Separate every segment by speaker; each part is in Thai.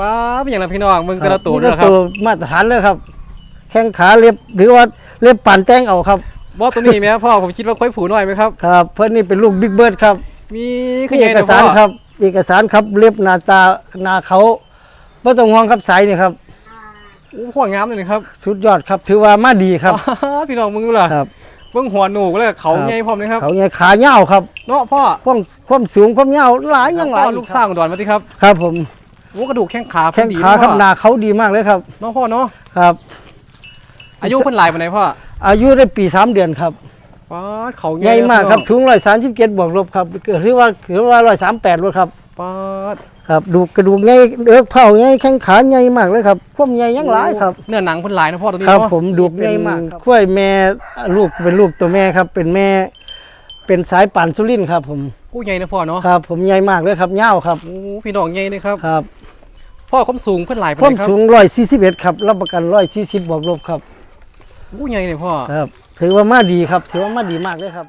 Speaker 1: ป้าเป็นอย่างไรพี่น้องมึงแต่ละตัว
Speaker 2: นี่
Speaker 1: เด้
Speaker 2: ก็
Speaker 1: อครับ
Speaker 2: ตัวมาตรฐานเลยครับ แข้งขาเรียบหรือว่าเรียบปั่นแจ้งเอาครับ
Speaker 1: บอสตัวนี้ไหมครับพ่อผมคิดว่าค่อยผูหน่อยไหมครับ
Speaker 2: ครับ เพื่อนนี่เป็นลูกบิ๊กเบิร์ดครับ
Speaker 1: มี
Speaker 2: มีเอกสารครับ เอกสารครับเรียบหนาตาหนาเขาไม่ต้องห่วงครับสายนี่ครับ
Speaker 1: โอ้หัวงามเลยนะครับ
Speaker 2: สุดยอดครับ ถือว่ามาดีครับ
Speaker 1: อ๋อพี่น้องมึงรู้ล่ะ
Speaker 2: ครับ
Speaker 1: เบิ่งหัวหนูแล้วก็เขา
Speaker 2: ครับ
Speaker 1: ใหญ่พร้อมเลยครับ
Speaker 2: เขาเนี่ยขาเงาวครับ
Speaker 1: เนาะพ่อ
Speaker 2: ความความสูงความเงาวหลายอย่างหลาย
Speaker 1: พ่อลูกสร้างอุดรมาสิครับ
Speaker 2: ครับผม
Speaker 1: โอ้กระดูกแข้งขา
Speaker 2: แข้ง
Speaker 1: ดี
Speaker 2: ขาครับ
Speaker 1: เนาะ
Speaker 2: หนาเขาดีมากเลยครับ
Speaker 1: เนาะพ่อเนาะ
Speaker 2: ครับ
Speaker 1: อายุเพิ่นหลายปานไหนพ่อ
Speaker 2: อายุได้ปีสามเดือนครับ
Speaker 1: ป้าดเขา
Speaker 2: ใหญ่มากครับสูงร้อยสามสิบเจ็ดบวกลบครับถือว่าถือว่าร้อยสามแปดลดครับ
Speaker 1: ป้าด
Speaker 2: ครับดูกระดูกใหญ่เอือกเผาใหญ่แข้งขาใหญ่มากเลยครับความใหญ่ยังหลายครับ
Speaker 1: เนื้อหนังเพิ่นหลายนะพ่อตัวนี้
Speaker 2: ครับ
Speaker 1: เนาะ
Speaker 2: ผมดูกใหญ่มากกล้วยแม่ลูกเป็นลูกตัวแม่ครับ เป็นแม่เป็นสายป่านสุรินทร์ครับผม
Speaker 1: กู้ใหญ่นะพ่อเนาะ
Speaker 2: ครับผมใหญ่มากเลยครับเง่าวครับ
Speaker 1: โอ้พี่น้องใหญ่เลยครับ
Speaker 2: ครับ
Speaker 1: พ่อความสูงเพิ่นหลายปาน
Speaker 2: ควา
Speaker 1: ไห
Speaker 2: ม
Speaker 1: นครับ
Speaker 2: สูงร้อยสี่สิบเอ็ดครับรับประกันร้อยสี่สิบบวกลบครับ
Speaker 1: กู้ใหญ่เลยพ่อ
Speaker 2: ครับ ถือว่ามาดีครับ ถือว่ามาดีมากเลยครับ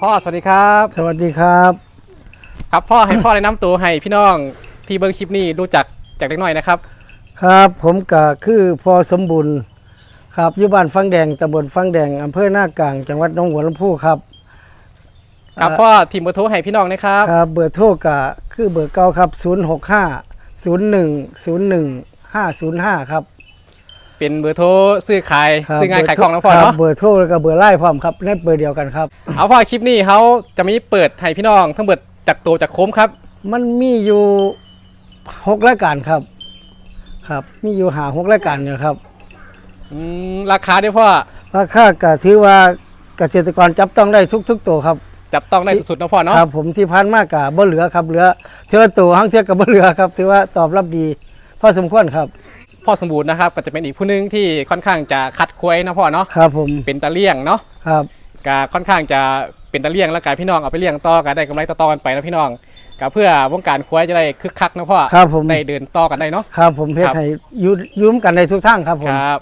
Speaker 1: พ่อสวัสดีครับ
Speaker 2: สวัสดีครับ
Speaker 1: ครับพ่อให้พ่อแนะนำตัวให้พี่น้องที่เบิ่งคลิปนี้รู้จักจากเล็กน้อยนะครับ
Speaker 2: ครับผมก็คือพอสมบูรณ์ครับอยู่บ้านฟังแดงตำบลฟังแดงอำเภอหน้ากลาง จังหวัดหนองบัวลำพูครับ
Speaker 1: ครับพ่อทีมเบอร์โทรให้พี่น้องนะครับ
Speaker 2: ครับเบอร์โทรก็คือเบอร์เก่าครับ 0 6 5 0 1 0 1 5 0 5 ครับ
Speaker 1: เป็นเบอร์โทรซื้อขาย
Speaker 2: ครับ
Speaker 1: ซื้องานขายของนะพ่อ
Speaker 2: ครั
Speaker 1: เนาะ
Speaker 2: บเบอร์โทรแล้วก็เบอร์ไล่พร้อมครับในเบอร์เดียวกันครับ
Speaker 1: เอาพ่อคลิปนี้เขาจะมีเปิดให้พี่น้องทั้งเบิดจากตัวจากโค้มครับ
Speaker 2: มันมีอยู่หกรายการครับ ครับ มีอยู่หาหกรายการเนี่ยครับ
Speaker 1: อืมราคาด้วยพ่อ
Speaker 2: ราคาก็ถือว่าเกษตรกรจับต้องได้ทุกๆตัวครับ
Speaker 1: จับต้องได้สุดๆนะพ่อเนาะ
Speaker 2: ครับผมที่พันมากกับบ่เหลือครับเหลือเท่าตัวห้างเทียกับบ่เหลือครับ ถือว่าตอบรับดีพอสมควรครับ
Speaker 1: พ่อสมบูรณ์นะครับก็จะเป็นอีกผู้หนึงที่ค่อนข้างจะคัดควยนะพ่อเนาะ
Speaker 2: ครับผม
Speaker 1: เป็นตะเลี่ยงเนาะ
Speaker 2: ครับ
Speaker 1: ก็ค่อนข้างจะเป็นตะเลี่ยงแล้วกายพี่น้องเอาไปเลี้ยงต่อกันได้กำไรต่อๆกันไปนะพี่น้องก็เพื่อวงการควายจะได้คึกคักนะพ่อ
Speaker 2: ครับผม
Speaker 1: ได้เดินต่อกันได้เนาะ
Speaker 2: ครับผมเพช
Speaker 1: ครั
Speaker 2: ร
Speaker 1: บ
Speaker 2: ให้อยุยุ่มกันในทุกทางครับผม
Speaker 1: ครับ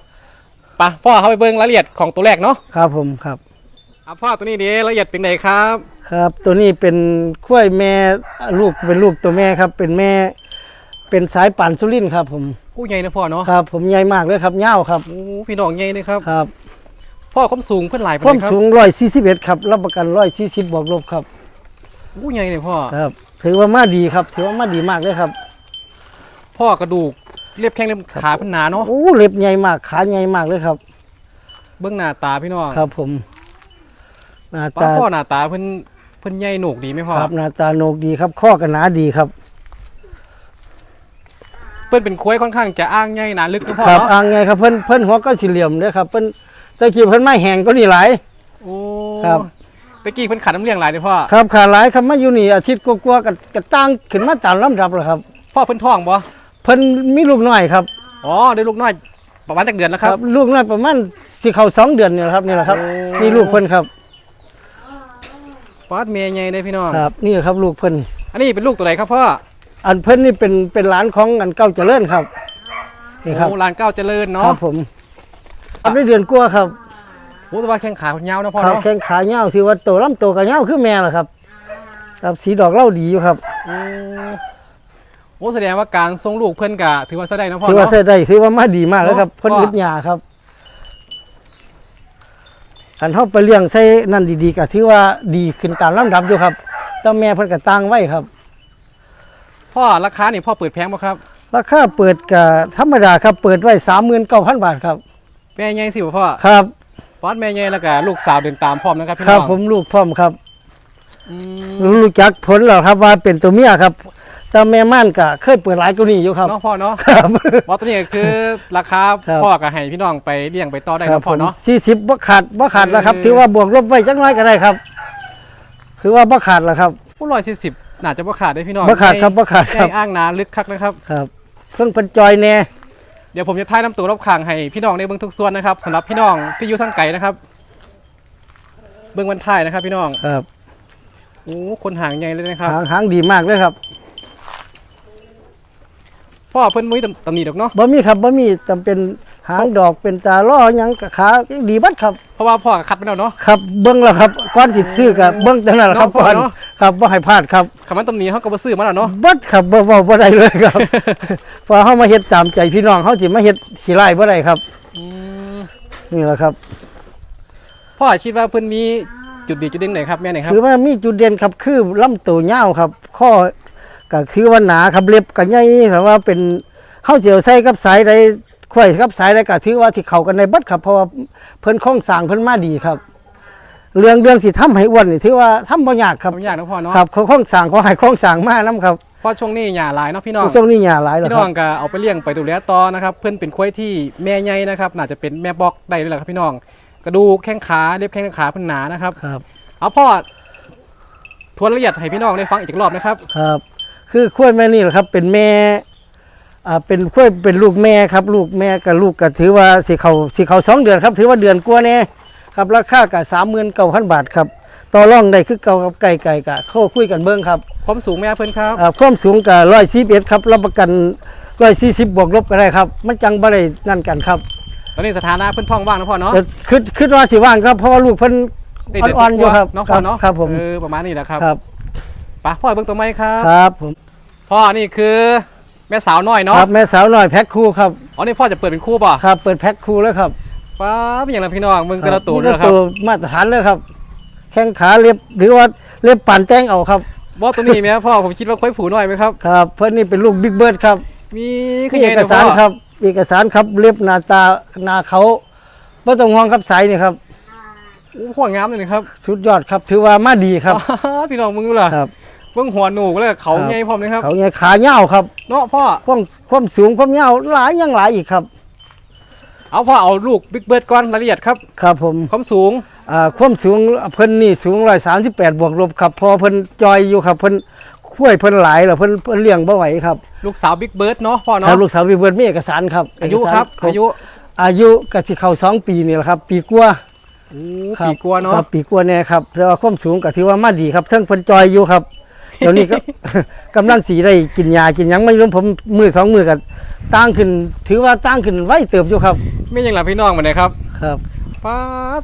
Speaker 1: ไปะพ่อเข้าไปเบิ่งรายละเอียดของตัวแรกเนาะ
Speaker 2: ครับผมครับ
Speaker 1: เอาพ่อตัวนี้ดีรายละเอียดเป็นไงครับ
Speaker 2: ครับ ตัวนี้เป็นข้วยแม่ลูกเป็นลูกตัวแม่ครับ เป็นแม่ เป็นสายป่านสุรินทร์ครับ ผม
Speaker 1: ผู้ใหญ่นะพ่อเนาะ
Speaker 2: ครับ ผมใหญ่มากเลยครับเง่าวครับ
Speaker 1: โอ้พี่น้องใหญ่เลยครับ
Speaker 2: ครับ
Speaker 1: พ่อความสูงเพื่อนหลาย
Speaker 2: ความ
Speaker 1: ครับ
Speaker 2: สูงร้อยสี่สิบเอ็ดครับรับประกันร้อยสี่สิบบวกลบครับ
Speaker 1: ผู้ใหญ่เลยพ่อ
Speaker 2: ครับ ถือว่ามาดีครับ ถือว่ามาดีมากเลยครับ
Speaker 1: พ่อกระดูกเรียบแข้งเรียบขาเพิ่นหนาเนาะ
Speaker 2: โอ้เล็บใหญ่มากขาใหญ่มากเลยครับ
Speaker 1: เบื้องหน้าตาพี่น้อง
Speaker 2: ครับ ผม หน้า
Speaker 1: ป้า
Speaker 2: ตา
Speaker 1: พ่อหน้าตาเพิ่นเพิ่นใหญ่หนกดีไหมพ่อ
Speaker 2: ครับหน้าตาโหนกดีครับข้อกันหนาดีครับ
Speaker 1: เพิ่นเป็นควายค่อนข้างจะอ้างใหญ่หนาลึกนะพ่อ
Speaker 2: ครับ
Speaker 1: เนาะ
Speaker 2: อ่างไงครับเพิ่นเพิ่นหัวก็สี่เหลี่ยมเด้อครับเพิ่นตะกี้เพิ่นไม่แห้งก็นี่หลาย
Speaker 1: โอ้
Speaker 2: ครับ
Speaker 1: ตะกี้เพิ่นขาดน้ำเลี้ยงหลายเลยพ่อ
Speaker 2: ครับขาหลายครับมาอยู่นี่อาทิตย์กว่าๆกับกระตั้งขึ้นมาตามลำดับเลยครับ
Speaker 1: พ่อเพิ่นท้องบ่
Speaker 2: เพิ่นมีลูกน้อยครับ
Speaker 1: อ๋อได้ลูกน้อยประมาณจักเดือนแล้วครับ
Speaker 2: ลูกน้อยประมาณสิเข้าสองเดือนเนี่ยครับนี่แหละครับ
Speaker 1: โอ้
Speaker 2: นี่ลูกเพิ่นครับ
Speaker 1: ปาดเมียใหญ่เลยพี่น้อง
Speaker 2: ครับนี่แหละครับลูกเพิ่น
Speaker 1: อันนี้เป็นลูกตัวไหนครับพ่อ
Speaker 2: อันเพิ่นนี่เป็นเป็นหลานของอันเก้าเจริญครับนี่ครับ
Speaker 1: โอ้ลานเก้าเจริญ
Speaker 2: ค
Speaker 1: เนาะ
Speaker 2: รับผมครับได้เดือนกว่าครับ
Speaker 1: โอ้แต่ว่าแข้งขาเพิ่นยาวนะพ่อ
Speaker 2: ครับ
Speaker 1: เนาะ
Speaker 2: แข้งขาเหี่ยวถือว่าโตลำโตกับเหี่ยวคือแม่ล่ะครับครับสีดอกเหล่าดีอยู่ครับ
Speaker 1: อืมโอ้แสดงว่าการทรงลูกเพิ่นก็ถือว่าใช้ได้นะพ่อ
Speaker 2: ถือว่า
Speaker 1: เนาะ
Speaker 2: ใช้ได้ถือว่ามาดีมากแล้วครับ
Speaker 1: เนาะ
Speaker 2: เพิ่น
Speaker 1: พ่อ
Speaker 2: อึดยาครับ คันเฮาไปเลี้ยงใส่นั่นดีๆก็ถือว่าดีขึ้นตามลำดับอยู่ครับแต่แม่เพิ่นก็ตั้งไว้ครับ
Speaker 1: พ่อราคานี่พ่อเปิดแพงบ่ครับ
Speaker 2: ราคาเปิดก็ธรรมดาครับ เปิดไว้39,000บาทครับ
Speaker 1: แม่ใหญ่สิบ่พ่อ
Speaker 2: ครับ
Speaker 1: ปอดแม่ใหญ่แล้วก็ลูกสาวเดินตามพร้อมนะครับพี่
Speaker 2: ครั
Speaker 1: น้
Speaker 2: บ
Speaker 1: อง
Speaker 2: ผมลูกพร้อมครับ
Speaker 1: อืม
Speaker 2: รู้จักผลแล้วครับว่าเป็นตัวเมียครับ แต่แม่ม่านก็เคยเปิดหลายกว่านี้อยู่ครับ
Speaker 1: เนาะพ่อเนาะ
Speaker 2: ครับ
Speaker 1: บอสตัวนี้ก็คือราคา
Speaker 2: ครับ
Speaker 1: พ่อก็ให้พี่น้องไปเลี้ยงไปต่อได้
Speaker 2: ครั
Speaker 1: เนาะพ่อเนาะ
Speaker 2: สี่สิบบ่ขาดบ่ขาดแล้วครับ
Speaker 1: เออ
Speaker 2: ถือว่าบวกลบไว้จักหน้อยก็ได้ครับ คือว่าบ่ขาดแล้วครับ
Speaker 1: ผู้ร้อยสี่สิบน่าจะบ่ขาดได้พี่น้อง
Speaker 2: บ่ขาดครับบ่ขาดครับ
Speaker 1: ให้อ้างนาลึกคักนะครับ
Speaker 2: ครับ เพิ่นเพิ่นจอยแน่
Speaker 1: เดี๋ยวผมจะท้ายน้ำตัวรอบข้างให้พี่น้องได้เบิ่งทุกส่วนนะครับสำหรับพี่น้องที่อยู่ทางไกลนะครับเบิ่งวันท้ายนะครับ พี่น้อง
Speaker 2: ครับ
Speaker 1: โอ้คนหางใหญ่เลยนะครับ
Speaker 2: หางหางดีมากเลยครับ
Speaker 1: พ่อเพิ่นมุ้ยตำหนิดอกเนาะ
Speaker 2: บ่มีครับบ่มีจำเป็นหางดอกเป็นตาล้อหยังกะขาดีบัดครับ
Speaker 1: เพราะว่าพ่อก็คัดไปแล้วเนาะ
Speaker 2: ครับเบิ่งแล้วครับก่อนสิซื้อก็เบิ่งจังนั้นแหละครับ
Speaker 1: เนาะพ่
Speaker 2: ก่
Speaker 1: อ
Speaker 2: อน
Speaker 1: เนาะ
Speaker 2: ครับบ่ให้พลาดครับ
Speaker 1: คำว่าตำหนี้เขาก็บ่ซื้อมาแล้วเนาะ
Speaker 2: เบัดครับบ่เว้าบ่ได้เลยครับพอเฮามาเฮ็ดตามใจพี่น้องเฮาสิมาเฮ็ดขี้ไล่บ่ได้ครับ
Speaker 1: อืม
Speaker 2: นี่แหละครับ
Speaker 1: พ่อคิดว่าเพิ่นมีจุดดีจุดเด่นไหนครับแม่ไหนครับ
Speaker 2: ถือว่ามีจุดเด่นครับคือลำตัวยาวครับ ข้อ ก็ถือว่าหนาครับเล็บก็ใหญ่แบบว่าเป็นเฮาสิเอาใส่กับสายใดไขว้กับสายใดก็ถือว่าสิเข้ากันในเบัดครับ เพราะว่าเพิ่นโครงสร้างเพิ่นมาดีครับ เรื่องเรื่องสิทำให้อ้วนนี่ถือว่าทำบ่ยากครับ
Speaker 1: ทำยากนะพ่อเนาะ
Speaker 2: ครับเขาโครงสร้างเขาให้โครงสร้างมานํครับ
Speaker 1: เพราะช่วงนี้หญ้าหลายเนาะพี่น้อง
Speaker 2: ช่วงนี้หญ้าหลายแล้ว
Speaker 1: พี่
Speaker 2: ค
Speaker 1: น้
Speaker 2: รั
Speaker 1: อบ งก็เอาไปเลี้ยงไปดูแลต่อนะครับเพื่อนเป็นควายที่แม่ใหญ่นะครับน่าจะเป็นแม่บอกได้เลยแหละครับพี่น้อง กระดูกแข้งขาเล็บแข้งขาเพิ่นหนานะครับ
Speaker 2: ครับ
Speaker 1: เอาพ่อทวนละเอียดให้พี่น้องได้ฟังอีกรอบนะครับ
Speaker 2: ครับ คือข้วยแม่นี่แหละครับ เป็นแม่อ่าเป็นข้วยเป็นลูกแม่ครับ ลูกแม่กับลูกก็ถือว่าสิเขาสิเขาสองเดือนครับ ถือว่าเดือนกว่าแน่ครับราคากับสามหมื่นเก้าพันบาทครับต่อรองได้คือเก่ากับไก่ไก่กะเข้าคุยกันเบิ้งครับ
Speaker 1: ความสูงแม่เพิ่นครับ
Speaker 2: อ่าความสูงกับร้อยสี่เอ็ดครับรับประกันร้อยสี่สิบบวกลบก็ได้ครับ มันจังบ่ได้นั่นกันครับ
Speaker 1: ตอนนี้สถานะเพิ่นท้องว่างนะพ่อเนาะ
Speaker 2: แต่คือคือว่าสิว่างครับเพราะว่าลูกเพิ่น
Speaker 1: ได้เดื
Speaker 2: อ่อนๆอยู่ครับ
Speaker 1: เนาะพ่อเนาะ
Speaker 2: ครับผม
Speaker 1: เออประมาณนี้แหละครับ
Speaker 2: ครับ
Speaker 1: ไปพ่อเบิ่งตัวไม้ครับ
Speaker 2: ครับผม
Speaker 1: พ่อนี่คือแม่สาวน้อย
Speaker 2: ค
Speaker 1: เนาะ
Speaker 2: รับแม่สาวหน่อยแพ็คคู่ครับ
Speaker 1: อ๋อนี่พ่อจะเปิดเป็นคู่ป่ะ
Speaker 2: ครับ เปิดแพ็คคู่แล้วครับ
Speaker 1: ป้าบอย่างไรพี่น้องมึงแต่ละตัว
Speaker 2: นี่
Speaker 1: เลย
Speaker 2: ก็
Speaker 1: ครับ
Speaker 2: ตัวมาตรฐานเลยครับ แข้งขาเล็บหรือว่าเล็บปั่นแจ้งเอาครับ
Speaker 1: บอตัวนี้ไหมพ่อผมคิดว่าค่อยผูหน่อยไหมครับ
Speaker 2: ครับ เพื่อนนี่เป็นลูกบิ๊กเบิร์ดครับ
Speaker 1: มี
Speaker 2: มีเอกสารครับ เอกสารครับเล็บหน้าตาหน้าเขาไม่ต้องห่วงครับใสนี่ครับ
Speaker 1: โอ้พ่องามเลยนะครับ
Speaker 2: สุดยอดครับ ถือว่ามาดีครับ
Speaker 1: อ๋อพี่น้องมึงรู้ล่ะ
Speaker 2: ครับ
Speaker 1: เบิ่งหัวหนูแล้วก็เขา
Speaker 2: ครับ
Speaker 1: ใหญ่พร้อมเลยครับ
Speaker 2: เขาไงขาเหี่ยวครับ
Speaker 1: เนาะพ่อ
Speaker 2: ความความสูงความเหี่ยวหลายอยังหลายอีกครับ
Speaker 1: เอาพ่อเอาลูกบิ๊กเบิร์ดก่อนรายละเอียดครับ
Speaker 2: ครับผม
Speaker 1: ความสูง
Speaker 2: อ่าความสูงเพิ่นนี่สูงร้อยสามสิบแปดบวกลบครับพอเพิ่นจอยอยู่ครับเพิ่นคุ้ยเพิ่นหลายแล้วเพิ่นเพิ่นเลี้ยงบ่ไหวครับ
Speaker 1: ลูกสาวบิ๊กเบิร์ดเนาะพ่อ
Speaker 2: ครั
Speaker 1: เนาะ
Speaker 2: บลูกสาววิเบิร์ดมีเอกสารครับ
Speaker 1: อายุ
Speaker 2: เกส
Speaker 1: ครับ
Speaker 2: ครบ
Speaker 1: อายุ
Speaker 2: อายุก็สิเข้าสองปีนี่แหละครับ ปีกว่า
Speaker 1: โอ้
Speaker 2: ครับ
Speaker 1: ปีกว่าเนาะ
Speaker 2: ครับปีกว่าเนี่ยครับแต่ว่าความสูงก็ถือว่ามาดีครับเทั้งเพิ่นจอยอยู่ครับ เดี๋ยวนี้ก็ กำลังสีได้กินยากินหยังไม่รู้ผมมือสองมือกันตั้งขึ้น ถือว่าตั้งขึ้นไวเติบอยู่ครับ
Speaker 1: ไม่ยังหลับพี่น้องมาเลยครับ
Speaker 2: ครับ
Speaker 1: ป้าด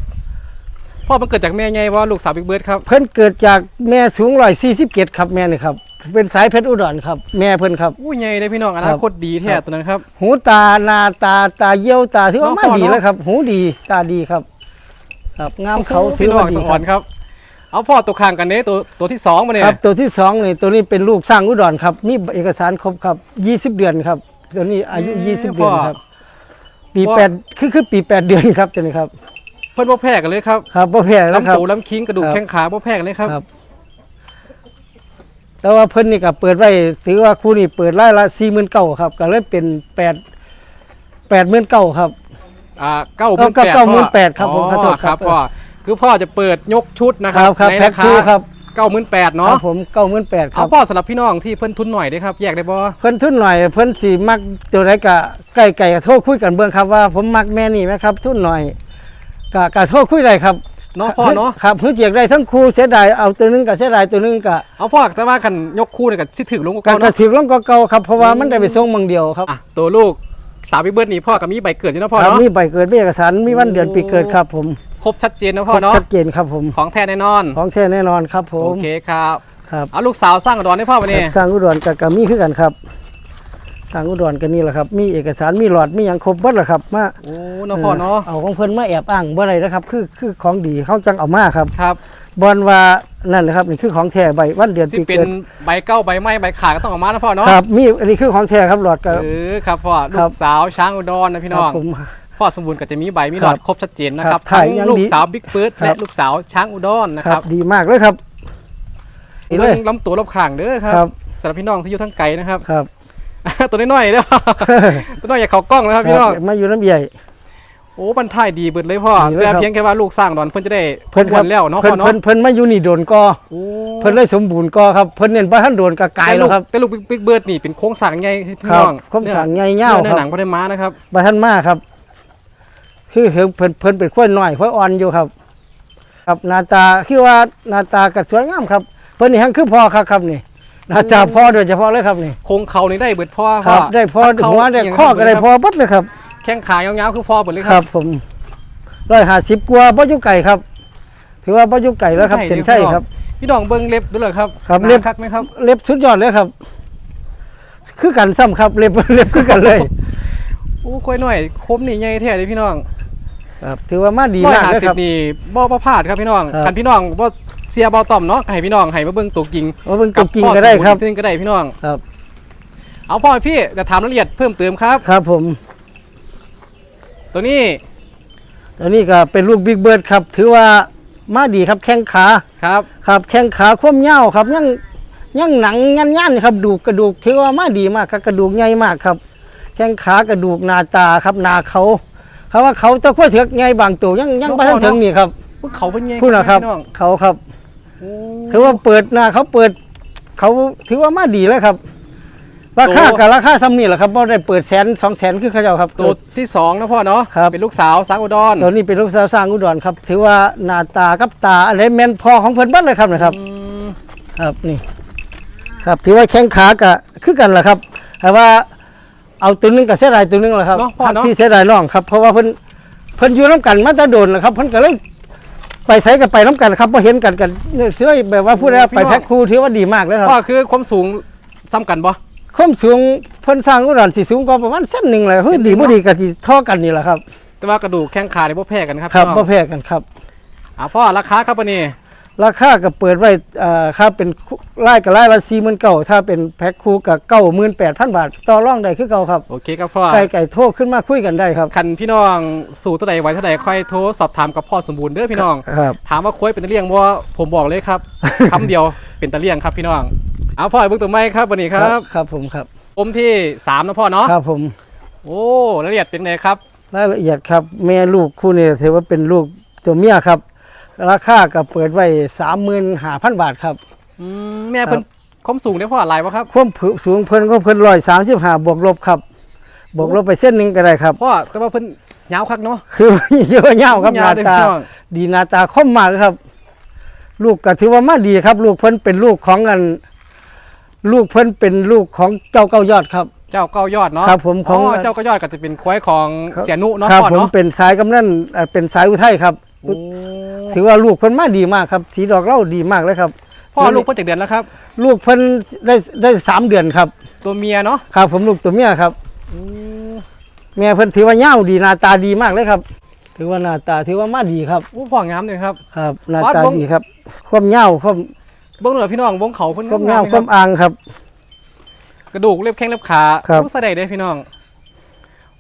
Speaker 1: พ่อมันเกิดจากแม่ไงว่าลูกสาวบิ๊กเบิร์ดครับ
Speaker 2: เพิ่นเกิดจากแม่สูงร้อยสี่สิบเกตครับแม่นี่ครับ เป็นสายเพชรอุดรครับ แม่เพิ่นครับ
Speaker 1: อู้ใหญ่เลยพี่น้องอ
Speaker 2: ครั
Speaker 1: นา
Speaker 2: บ
Speaker 1: คตดีแท้ตัวนั้นครับ
Speaker 2: หูตาหนาตาตาเยี่ยวตาถือว่า
Speaker 1: เนาะ
Speaker 2: มา
Speaker 1: พ่อ
Speaker 2: ดี
Speaker 1: เนาะ
Speaker 2: แล้วครับ หูดีตาดีครับ ครับงามเขา
Speaker 1: โอ้
Speaker 2: ถื
Speaker 1: พี่
Speaker 2: อ
Speaker 1: น้อ
Speaker 2: ว่างดี
Speaker 1: สะ
Speaker 2: ค
Speaker 1: อ่อ
Speaker 2: รับ
Speaker 1: นครับ เอาพ่อตัวข้างกันเนี้ตัวตัวที่สองมาเนี่ย
Speaker 2: ครับตัวที่สองนี่ตัวนี้เป็นลูกสร้างอุดรครับ มีเอกสารครบครับยี่สิบเดือนครับ ตัวนี้อายุยี่สิบเดือนครับ ปีแปดคือคือปีแปดเดือนครับตัวนี้ครับ
Speaker 1: เพิ่นบ่แพ้กันเลยครับ
Speaker 2: ครับพ่อแพ้แล้วค
Speaker 1: ลำ
Speaker 2: รับ
Speaker 1: ตูลำคิงกระดูก
Speaker 2: ครับ
Speaker 1: แข้งขาบ่แพ้กันเลยครับ
Speaker 2: ครับแต่ว่าเพิ่นนี่ก็เปิดไว้ถือว่าคู่นี้เปิดไล่ละสี่หมื่นเก้าครับ ก็เลยเป็นแปดแปดหมื่นเก้าครับ
Speaker 1: อ่าเก้า
Speaker 2: เก้าเก้าหมื่นแปดครับผมขอโทษ
Speaker 1: ค
Speaker 2: ครั
Speaker 1: รับบพ่อ คือพ่อจะเปิดยกชุดนะค
Speaker 2: ค
Speaker 1: รั
Speaker 2: รั
Speaker 1: บบ
Speaker 2: ครับ
Speaker 1: ใน
Speaker 2: แพ็
Speaker 1: รา
Speaker 2: ค
Speaker 1: คา
Speaker 2: คู่ครับ
Speaker 1: เก้าหมื่นแปด
Speaker 2: ค
Speaker 1: เนาะ
Speaker 2: รับผมเก้าหมื่นแปดค
Speaker 1: เอา
Speaker 2: รับ
Speaker 1: พ่อสำหรับพี่น้องที่เพิ่นทุนหน่อยเด้ครับแยกได้บ่
Speaker 2: เพิ่นทุนหน่อยเพิ่นสีมักตัวไหนกะไก่ไก่กะโทษคุยกันเบื้องครับว่าผมมักแม่นี่ไหมครับ ทุนหน่อยกะกะโทษคุยได้ครับ
Speaker 1: เนาะพ่อเนาะ
Speaker 2: ครับเพื่อเจียกได้ทั้งคู่เสียดายเอาตัวหนึงกะเสียดายตัวหนึงกะ
Speaker 1: เอาพ่อแต่ว่ากันยกคู่นี่ก็สิถึงลงก
Speaker 2: กะ
Speaker 1: เก่ากะเนาะ
Speaker 2: ถือลงก็เก่าครับเพราะว่ามันได้ไปส่งเมืองเดียวครับ
Speaker 1: อะตัวลูกสาวบิ๊กเบิร์ดนี่พ่อก็มีใบเกิดอยู่เนาะพ่อ
Speaker 2: ครับ
Speaker 1: เนาะ
Speaker 2: มีใบเกิดมีเอกสารมีวันเดือนปีเกิดครับผม
Speaker 1: ค รบชัดเจนนะพ่อเนาะ
Speaker 2: ชัดเจนครับผม
Speaker 1: ของแท้แน่นอน
Speaker 2: ของแท้แน่นอนครับผ
Speaker 1: โอ
Speaker 2: ม
Speaker 1: เคครับ
Speaker 2: ครับ
Speaker 1: เอาลูกสาวสร้างอุดรให้พ่อมาเนี่ย
Speaker 2: สร้างอุดรกับกะมีคือกันครับสร้างอุดรกันนี่แหละครับ มีเอกสาร มีหลอด มีหยังครบเบิดแหละครับ มา
Speaker 1: โอ้เนาะพ่อเนาะ
Speaker 2: เอาของเพิ่นมาแอบอ้างบ่ได้นะครับ คือ คือของดีเขาจังเอามาครับ
Speaker 1: ครับ
Speaker 2: บอลว่า นั่นนะครับ นี่คือของแท้ใบวันเดือน
Speaker 1: สิ
Speaker 2: ปี
Speaker 1: เป็น
Speaker 2: เกิด
Speaker 1: ใบเก้าใบไม้ ใบขาดก็ต้องออกมานะพ่อเนาะ
Speaker 2: ครับ มี อันนี้คือของแท้ครับหลอดกับ
Speaker 1: เออครับพ่อ
Speaker 2: ครั
Speaker 1: ลู
Speaker 2: บ
Speaker 1: กสาวช้างอุดรนะพี่น้อง
Speaker 2: ครับผม
Speaker 1: พ่อสมบูรณ์ก็จะมีใบมีหลอด
Speaker 2: ครับ
Speaker 1: ครบชัดเจนนะครับ
Speaker 2: ครับถ่า
Speaker 1: ทั้
Speaker 2: ย
Speaker 1: ง
Speaker 2: อย่าง
Speaker 1: ลูก
Speaker 2: ดี
Speaker 1: สาวบิ๊กเบิร์ด
Speaker 2: ครับ
Speaker 1: และลูกสาวช้างอุดรนะ
Speaker 2: ค
Speaker 1: ค
Speaker 2: รั
Speaker 1: รั
Speaker 2: บบดีมากเลยครับนี่เล
Speaker 1: เบิ่
Speaker 2: ย
Speaker 1: งลำตัวรอบข้างเด้อครั
Speaker 2: ครับบ
Speaker 1: สำหรับพี่น้องที่อยู่ทั้งไกลนะครับ
Speaker 2: ครับ
Speaker 1: ตัวน้อยๆเด้อตัวน้อยอย่าเข้ากล้องนะครับพี่น้อง
Speaker 2: ครับมาอยู่น้ำใหญ่
Speaker 1: โอ้บรรทายดีเบิดเลยพ่อ
Speaker 2: ดีเลย
Speaker 1: แต่
Speaker 2: ครับ
Speaker 1: เพียงแค่ว่าลูกสร้างดอนเพิ่นจะได้
Speaker 2: เพิ่น
Speaker 1: ค
Speaker 2: ควรับ
Speaker 1: รแล้วเนาะ
Speaker 2: เพิ่
Speaker 1: พ่อนเนาะ
Speaker 2: เพิ่นเพิ่นมาอยู่นี่โดนก็
Speaker 1: โอ้
Speaker 2: เพิ่นเลยสมบูรณ์ก็ครับเพิ่นเน้นบ่ทันโดนกะกายแล้วครับ
Speaker 1: แต่ลูกบิ๊กเบิร์ดนี่เป็นโค้งสร้างใหญ่พี่
Speaker 2: ครับ
Speaker 1: น้อง
Speaker 2: ความสั่งใหญ่
Speaker 1: เนื้
Speaker 2: เงา
Speaker 1: อเนื้
Speaker 2: ค
Speaker 1: อ
Speaker 2: รับ
Speaker 1: หนังบ่ได้ม้านะครับ
Speaker 2: บ่ทันมาครับ คือเห็นเพิ่นเพิ่นเป็นข้อยน้อยข้อยอ่อนอยู่ครับ ครับหน้าตาคือว่าหน้าตาก็สวยงามครับ เพิ่นนี่หังคือพ่อครับครับนี่หน้าตาพ่อโดยเฉพาะเลยครับนี่
Speaker 1: โค้งเขานี่ได้เบิดพ่อ
Speaker 2: ครับ ได้พ่อ
Speaker 1: เขา
Speaker 2: หัวได้
Speaker 1: ย่าง
Speaker 2: ข้อก็ได้
Speaker 1: ครับ
Speaker 2: พ่อเบัดเลยครับ
Speaker 1: แข้งขายาวๆคือพ่อเบิดเลย
Speaker 2: ค
Speaker 1: ค
Speaker 2: รั
Speaker 1: รั
Speaker 2: บ บ ผมร้อยห้าสิบกว่าบ่อยู่ไก่ครับ ถือว่าบ่อยู่ไก่แล้วครับ
Speaker 1: ใช่
Speaker 2: เส้นใช่ครับ
Speaker 1: พี่น้องเบิ้งเล็บดูเลยครับ
Speaker 2: ครับ
Speaker 1: หนา
Speaker 2: เล็บ
Speaker 1: คักไหมครับ
Speaker 2: เล็บสุดยอดเลยครับ คือกันซ้ำครับ เล็บ เล็บคือกันเลย
Speaker 1: โอ้ค่อยหน่อยคมนี่ใหญ่แท้เลยพี่น้อง
Speaker 2: ครับถือว่ามาดี
Speaker 1: ร้อย
Speaker 2: มาก
Speaker 1: ห้า
Speaker 2: เลย
Speaker 1: สิ
Speaker 2: ครับบ
Speaker 1: นี่บ่บ่พลาดครับพี่น้อง
Speaker 2: ครับ
Speaker 1: คันพี่น้องบ่เสียเบาต่อมเนาะก็ให้พี่น้องให้มาเบิ่งตัวจริง
Speaker 2: ว่าเบิ่งตัวจริงก็ได้ครับ
Speaker 1: กัพ่อสมนก็ได้พี่น้อง
Speaker 2: ครับ
Speaker 1: เอาพ่อพี่จะถามรายละเอียดเพิ่มเติมครับ
Speaker 2: ครับผม
Speaker 1: ตัวนี้
Speaker 2: ตัวนี้ก็เป็นลูกบิ๊กเบิร์ดครับ ถือว่ามาดีครับแข้งขา
Speaker 1: ครับ
Speaker 2: ครับแข้งขาคว่ำเย้าวครับยังยังหนังยันยันๆครับดูกกระดูกถือว่ามาดีมากครับกระดูกใหญ่มากครับ แข้งขากระดูกหนาตาครับหนาเขาเขาว่าเขาตะขั้วเถือกใหญ่บางตัวยังยังไม่ทันถึงนี่ครับ
Speaker 1: พวกเขาเป็นไง
Speaker 2: พูดนะครับ
Speaker 1: พี่น้อง
Speaker 2: เขาครับ
Speaker 1: โอ้
Speaker 2: ถือว่าเปิดหน้าเขาเปิด เขาถือว่ามาดีแล้วครับ ราคา
Speaker 1: ตัว
Speaker 2: กับราคาซ้ำนี่แหละครับเพราะได้เปิดแสนสองแสนคือเขาเจ้าครับ
Speaker 1: ตัวที่สองนะพ่อเนาะ
Speaker 2: ครับ
Speaker 1: เป็นลูกสาวสาวอุดร
Speaker 2: ตัวนี้เป็นลูกสาวสร้างอุดรครับ ถือว่าหน้าตากับตาอะไรแมนพอของเพิ่นเบ้านเลยครับนะครับ
Speaker 1: อืม
Speaker 2: ครับนี่ ครับถือว่าแข้งขากะคือกันแหละครับแต่ว่า เอาตัวหนึงกับเสียดายตัวหนึงแหละครับ
Speaker 1: เนาะพ่อเนาะ
Speaker 2: ที่เสียดายน้องครับเพราะว่าเพิ่นเพิ่นอยู่น้ำกันมาแตะโดนแหละครับเพิ่นก็เลยไปใส่กันไปน้ำกันครับพอเห็นกันกันเนี่ยเสื้อแบบว่าผู้ใดไปแพ็คคู่ถือว่าดีมากเลยครับ
Speaker 1: พ่อคือความสูงซ้ำกันบ่
Speaker 2: ความสูงเพิ่นสร้างอุดรสิสูงกว่าประมาณเส้นหนึ่งเลยเฮ้ยดีบ่ดีก็สิเท่อกันนี่แหละครับ
Speaker 1: แต่ว่ากระดูกแข้งขาเนี่ยบ่แพ้กันครับ
Speaker 2: ครับ
Speaker 1: พี่น้
Speaker 2: บ่
Speaker 1: อง
Speaker 2: แพ้กันครับ
Speaker 1: อ่าพ่อราคาครับวันนี้
Speaker 2: ราคาก็เปิดไว้เอ่อค่าเป็นไล่กับไล่ละ49,000ถ้าเป็นแพ็คคู่ก็98,000บาท ต่อรองได้คือเก่าครับ
Speaker 1: โอเคครับพ่อ
Speaker 2: ไก่ไก่โทรขึ้นมาคุยกันได้ครับ
Speaker 1: คันพี่น้องสู่ตัวใดไว้เท่าใดค่อยโทรสอบถามกับพ่อสมบูรณ์เด้อพี่น้อง
Speaker 2: ครับ
Speaker 1: ถามว่าคุ้ยเป็นตะเลี่ยงบ่ผมบอกเลยครับคำเดียวเป็นตะเลี่ยงครับพี่น้องเอาพ่อเบิ่งตัวไม้ครับวันนี้ครับ
Speaker 2: ครับผมครับ
Speaker 1: อมที่สามนะพ่อเนาะ
Speaker 2: ครับผม
Speaker 1: โอ้รายละเอียดเป็นไงครับ
Speaker 2: รายละเอียดครับแม่ลูกคู่นี้ถือว่าเป็นลูกตัวเมียครับ ราคาก็เปิดไว้35,000บาทครับ
Speaker 1: อืมแม่เพิ่นความสูงเนี่ยพ่ออะไรวะครับ
Speaker 2: ความผสูงเพิ่นก็เพิ่น135บวกลบครับบวกลบไปเส้นหนึงก็ได้ครับ
Speaker 1: พ่อแต่ว่าเพิ่นยาวคักเนาะ
Speaker 2: คือเยอะเย้าครับห
Speaker 1: ยา
Speaker 2: น้าว
Speaker 1: เด้อ
Speaker 2: ตา
Speaker 1: พี่น้อง
Speaker 2: ดีหน้าตาคมมากครับ ลูกก็ถือว่ามาดีครับ ลูกเพิ่นเป็นลูกของอัน ลูกเพิ่นเป็นลูกของเจ้าเก้ายอดครับ
Speaker 1: เจ้าเก้ายอดเนาะ
Speaker 2: ครับผมของ
Speaker 1: เจ้าเก้ายอดก็จะเป็นควายของเสียนุเนาะ
Speaker 2: ครับ
Speaker 1: พ่อ
Speaker 2: ผม
Speaker 1: เนาะ
Speaker 2: เป็นสายกำนันเอ่อเป็นสายอุทัยครับ
Speaker 1: โอ้
Speaker 2: ถือว่าลูกเพิ่นมาดีมากครับ สีดอกเหล่าดีมากเลยครับ
Speaker 1: พ่อลูกเพิ่นจากเดือนแล้วครับ
Speaker 2: ลูกเพิ่นได้ได้สามเดือนครับ
Speaker 1: ตัวเมียเนาะ
Speaker 2: ครับ ผมลูกตัวเมียครับเมียเพิ่นถือว่าเย้าดีหน้าตาดีมากเลยครับ ถือว่าหน้าตาถือว่ามาดีครับ
Speaker 1: โอ้พ่องามเลยครับ
Speaker 2: ครับหน้า
Speaker 1: วัด
Speaker 2: ตา
Speaker 1: ผม
Speaker 2: ดีครับความเย้าความ
Speaker 1: เบิ่งเลยพี่น้องวงเขาเพิ่น
Speaker 2: ความ
Speaker 1: งา
Speaker 2: เย้าม
Speaker 1: เลย
Speaker 2: ค
Speaker 1: ครั
Speaker 2: วา
Speaker 1: บ
Speaker 2: มอ่างครับ
Speaker 1: กระดูกเล็บแข้งเล็บขา
Speaker 2: ครับ
Speaker 1: โอ้แสดงได้พี่น้อง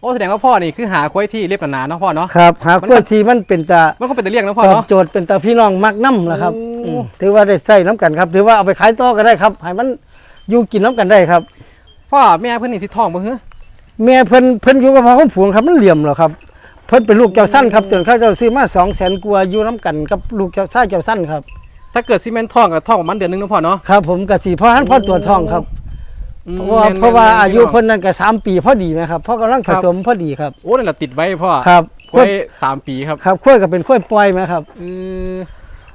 Speaker 1: โอ้แสดงว่าพ่อนี่คือหาควายที่เล็บหนาๆเนาะพ่อเนาะ
Speaker 2: ครับหาก
Speaker 1: มัน
Speaker 2: เพื่อทีมันเป็นตา
Speaker 1: มันก็เป็นแต่เลี้ยงนะพ่อ
Speaker 2: ตอบ
Speaker 1: เนาะ
Speaker 2: โจทย์เป็นตาพี่น้องมักน้ำละครับ
Speaker 1: โอ้
Speaker 2: อืมถือว่าได้ใส่น้ำกันครับ ถือว่าเอาไปขายต่อก็ได้ครับให้มันอยู่กินน้ำกันได้ครับ
Speaker 1: พ่อแม่เพิ่นนี่สิท้องบ่ฮึ
Speaker 2: เมียเพิ่นเพิ่นอยู่กับพ่อคนฝูงครับมันเหลี่ยมเหรอครับ เพิ่นเป็นลูกเจ้าสั้นครับจนเขาเจ้าซื้อมาสองแสนกว่าอยู่น้ำกันกับลูกเจ้าซ่าเจ้าสั้นครับ
Speaker 1: ถ้าเกิดซีเมนต์ท้องก็ท้องประมาณเดือนหนึงนะพ่อเนาะ
Speaker 2: ครับผมกะสีพ่อหันพ่อตรวจท้องครับ
Speaker 1: อืม
Speaker 2: เพราะว่า
Speaker 1: แม่น
Speaker 2: เพราะว่า
Speaker 1: แม่น
Speaker 2: อายุ
Speaker 1: พี่น้ง
Speaker 2: เพิ่นนั่นก็สามปีพอดีไหมครับพ่อกำลังผสมพอดีครับ
Speaker 1: โอ้นั่นแหละติดไว้พ่อ
Speaker 2: ครับ
Speaker 1: ควายสามปีครับ
Speaker 2: ครับข้อยก็เป็นข้อยปล่อยไหมครับ
Speaker 1: เออ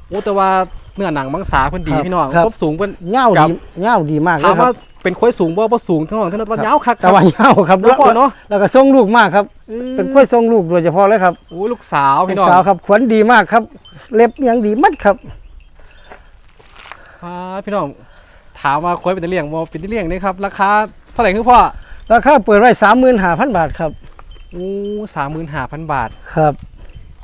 Speaker 1: โอ้แต่ว่าเนื้อหนังมังสาเพิ่นดี
Speaker 2: ครับ
Speaker 1: พี่น้อง
Speaker 2: ครับ
Speaker 1: ครบสูงเพิ่น
Speaker 2: เง่า
Speaker 1: ครั
Speaker 2: ดี
Speaker 1: บ
Speaker 2: เง่าดีมากเล
Speaker 1: ถายม
Speaker 2: ครั
Speaker 1: ว่า
Speaker 2: บ
Speaker 1: เป็นควายสูงบ่บ่สูงทั้งน้องทั้งนั้นว่ายาวคักค
Speaker 2: แต่
Speaker 1: รับ
Speaker 2: ว่าเง่าครับ
Speaker 1: แล้วพ่อเนาะ
Speaker 2: แล้วก็ทรงลูกมากครับ
Speaker 1: ออ
Speaker 2: เป็นข้อยทรงลูกโดยเฉพาะเลยครับ
Speaker 1: โอ้ลูกสาว
Speaker 2: ลู
Speaker 1: พี่
Speaker 2: ก
Speaker 1: น้อง
Speaker 2: สาวครับขวัญดีมากครับ เล็บยังดีมัดครับ
Speaker 1: อ่าพี่น้อง ถามว่าควายเป็นตะเลี้ยงบ่เป็นตะเลี้ยงนี่ครับราคาเท่าไหร่คือพ่อ
Speaker 2: ราคาเปิดไว้สามหมื่นห้าพันบาทครับ
Speaker 1: โอ้สามหมื่นห้าพันบาท
Speaker 2: ครับ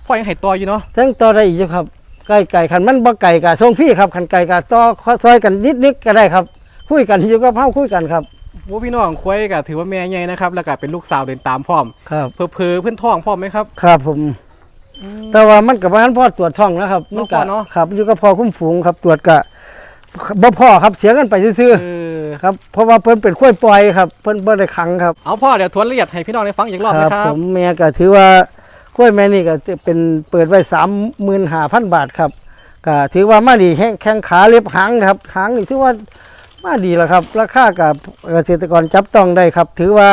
Speaker 1: พ่อยังให้ต่ออยู่เนาะ
Speaker 2: เส้นต่อได้อีกอยู่ครับไก่ไก่ขันมันบ่ไก่กะทรงฟรีครับขันไก่กะต่อข้อซอยกันนิดนิดๆก็ได้ครับ คุยกันอยู่กับเฮาคุยกันครับ
Speaker 1: โอ้พี่น้องควายก็ถือว่าแม่ใหญ่นะครับแล้วก็เป็นลูกสาวเดินตามพร้อม
Speaker 2: ครับ
Speaker 1: เพอเพอๆเพื่อนท้องพร้อมไหมครับ
Speaker 2: ครับผม แต่ว่ามันกับพันพ่อตรวจท้องนะครับ
Speaker 1: เนาะ
Speaker 2: กะ
Speaker 1: พ่อเนาะ
Speaker 2: ครับอยู่กับพ่อคุ้มฝูงครับตรวจกะ บ่พ่อครับเสียกันไปซื่อ
Speaker 1: เออ
Speaker 2: ๆครับเพราะว่าเพิ่นเป็นข้อยปล่อยครับเพิ่นบ่ได้ขังครับ
Speaker 1: เอาพ่อเดี๋ยวทวนละเอียดให้พี่น้องได้ฟังอีกรอบนะครั
Speaker 2: ผ
Speaker 1: บ
Speaker 2: มแม่ก็ถือว่ากล้วยแม่นี่ก็เป็นเปิดไว้สามหมื่นห้าพันบาทครับก็ถือว่ามาดีแข้งแข้งขาเล็บหางนะครับหางนี่ถือว่ามาดีแล้วครับ ราคากับเกษตรกรจับต้องได้ครับ ถือว่า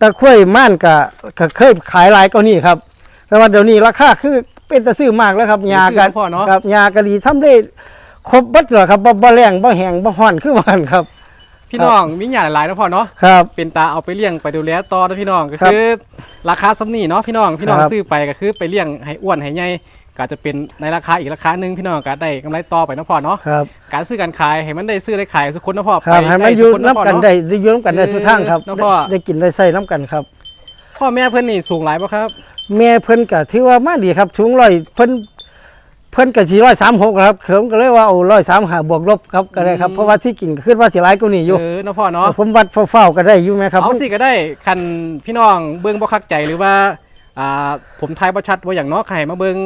Speaker 2: ตะข้วยม่านก็ก็เคยขายหลายก็นี่ครับ แต่ว่าเดี๋ยวนี้ราคาคือเป็นตะซื้อมากแล้วครับยากัน
Speaker 1: พ่อเนาะ
Speaker 2: ครับยากะดีทำได้ ครบเบัดเลยครับบ่บ่แรงบ่แห้งบ่ฮ้อนคือว่าหั่นครับ
Speaker 1: พี่น้องมีหยาหลายนะพ่อเนาะ
Speaker 2: ครับ
Speaker 1: เป็นตาเอาไปเลี้ยงไปดูแลต่อนะพี่น้องก็
Speaker 2: ครับ
Speaker 1: คือ ราคาสำนีเนาะพี่น้องพี่น้อง
Speaker 2: ครับ
Speaker 1: ซื้อไปก็คือไปเลี้ยงให้อ้วนให้ใหญ่ก็อาจจะเป็นในราคาอีกราคาหนึ่งพี่น้องก็ได้กำไรต่อไปเนาะพ่อเนาะ
Speaker 2: ครับ
Speaker 1: การซื้อการขายให้มันได้ซื้อได้ขายสุขคนนะพ่อ
Speaker 2: ครับ
Speaker 1: ไป
Speaker 2: ให้มัน
Speaker 1: ได้
Speaker 2: อยู่
Speaker 1: สุขค
Speaker 2: น้ำกัน
Speaker 1: พ่อเาะ
Speaker 2: ได้ได้อยู่น้ำกันได้ทุกทางครับ
Speaker 1: เออน้องพ่อ
Speaker 2: ได้กินได้ใส่น้ำกันครับ
Speaker 1: พ่อแม่เพื่อนนี่สูงหลายป่ะครับ
Speaker 2: แม่เพิ่นก็ถือว่ามาดีครับสูงร้อยเพิ่น เพิ่นก็สิร้อยสามหกครับเขิมก็เลยว่าเอาร้อยสามหาบวกลบครับก็ได้ครับ
Speaker 1: อืม
Speaker 2: เพราะว่าที่กินก็คือว่าสิหลายกว่านี้อยู่
Speaker 1: เออเนาะพ่อเนาะ
Speaker 2: ผมวัดเฝ้าๆก็ได้อยู่ไหมครับ
Speaker 1: เอาสิก็ได้คันพี่น้องเบิ้งบ่คักใจหรือว่าอ่าผมทายบ่ชัดว่าอย่างเน้อใครมาเบิ้ง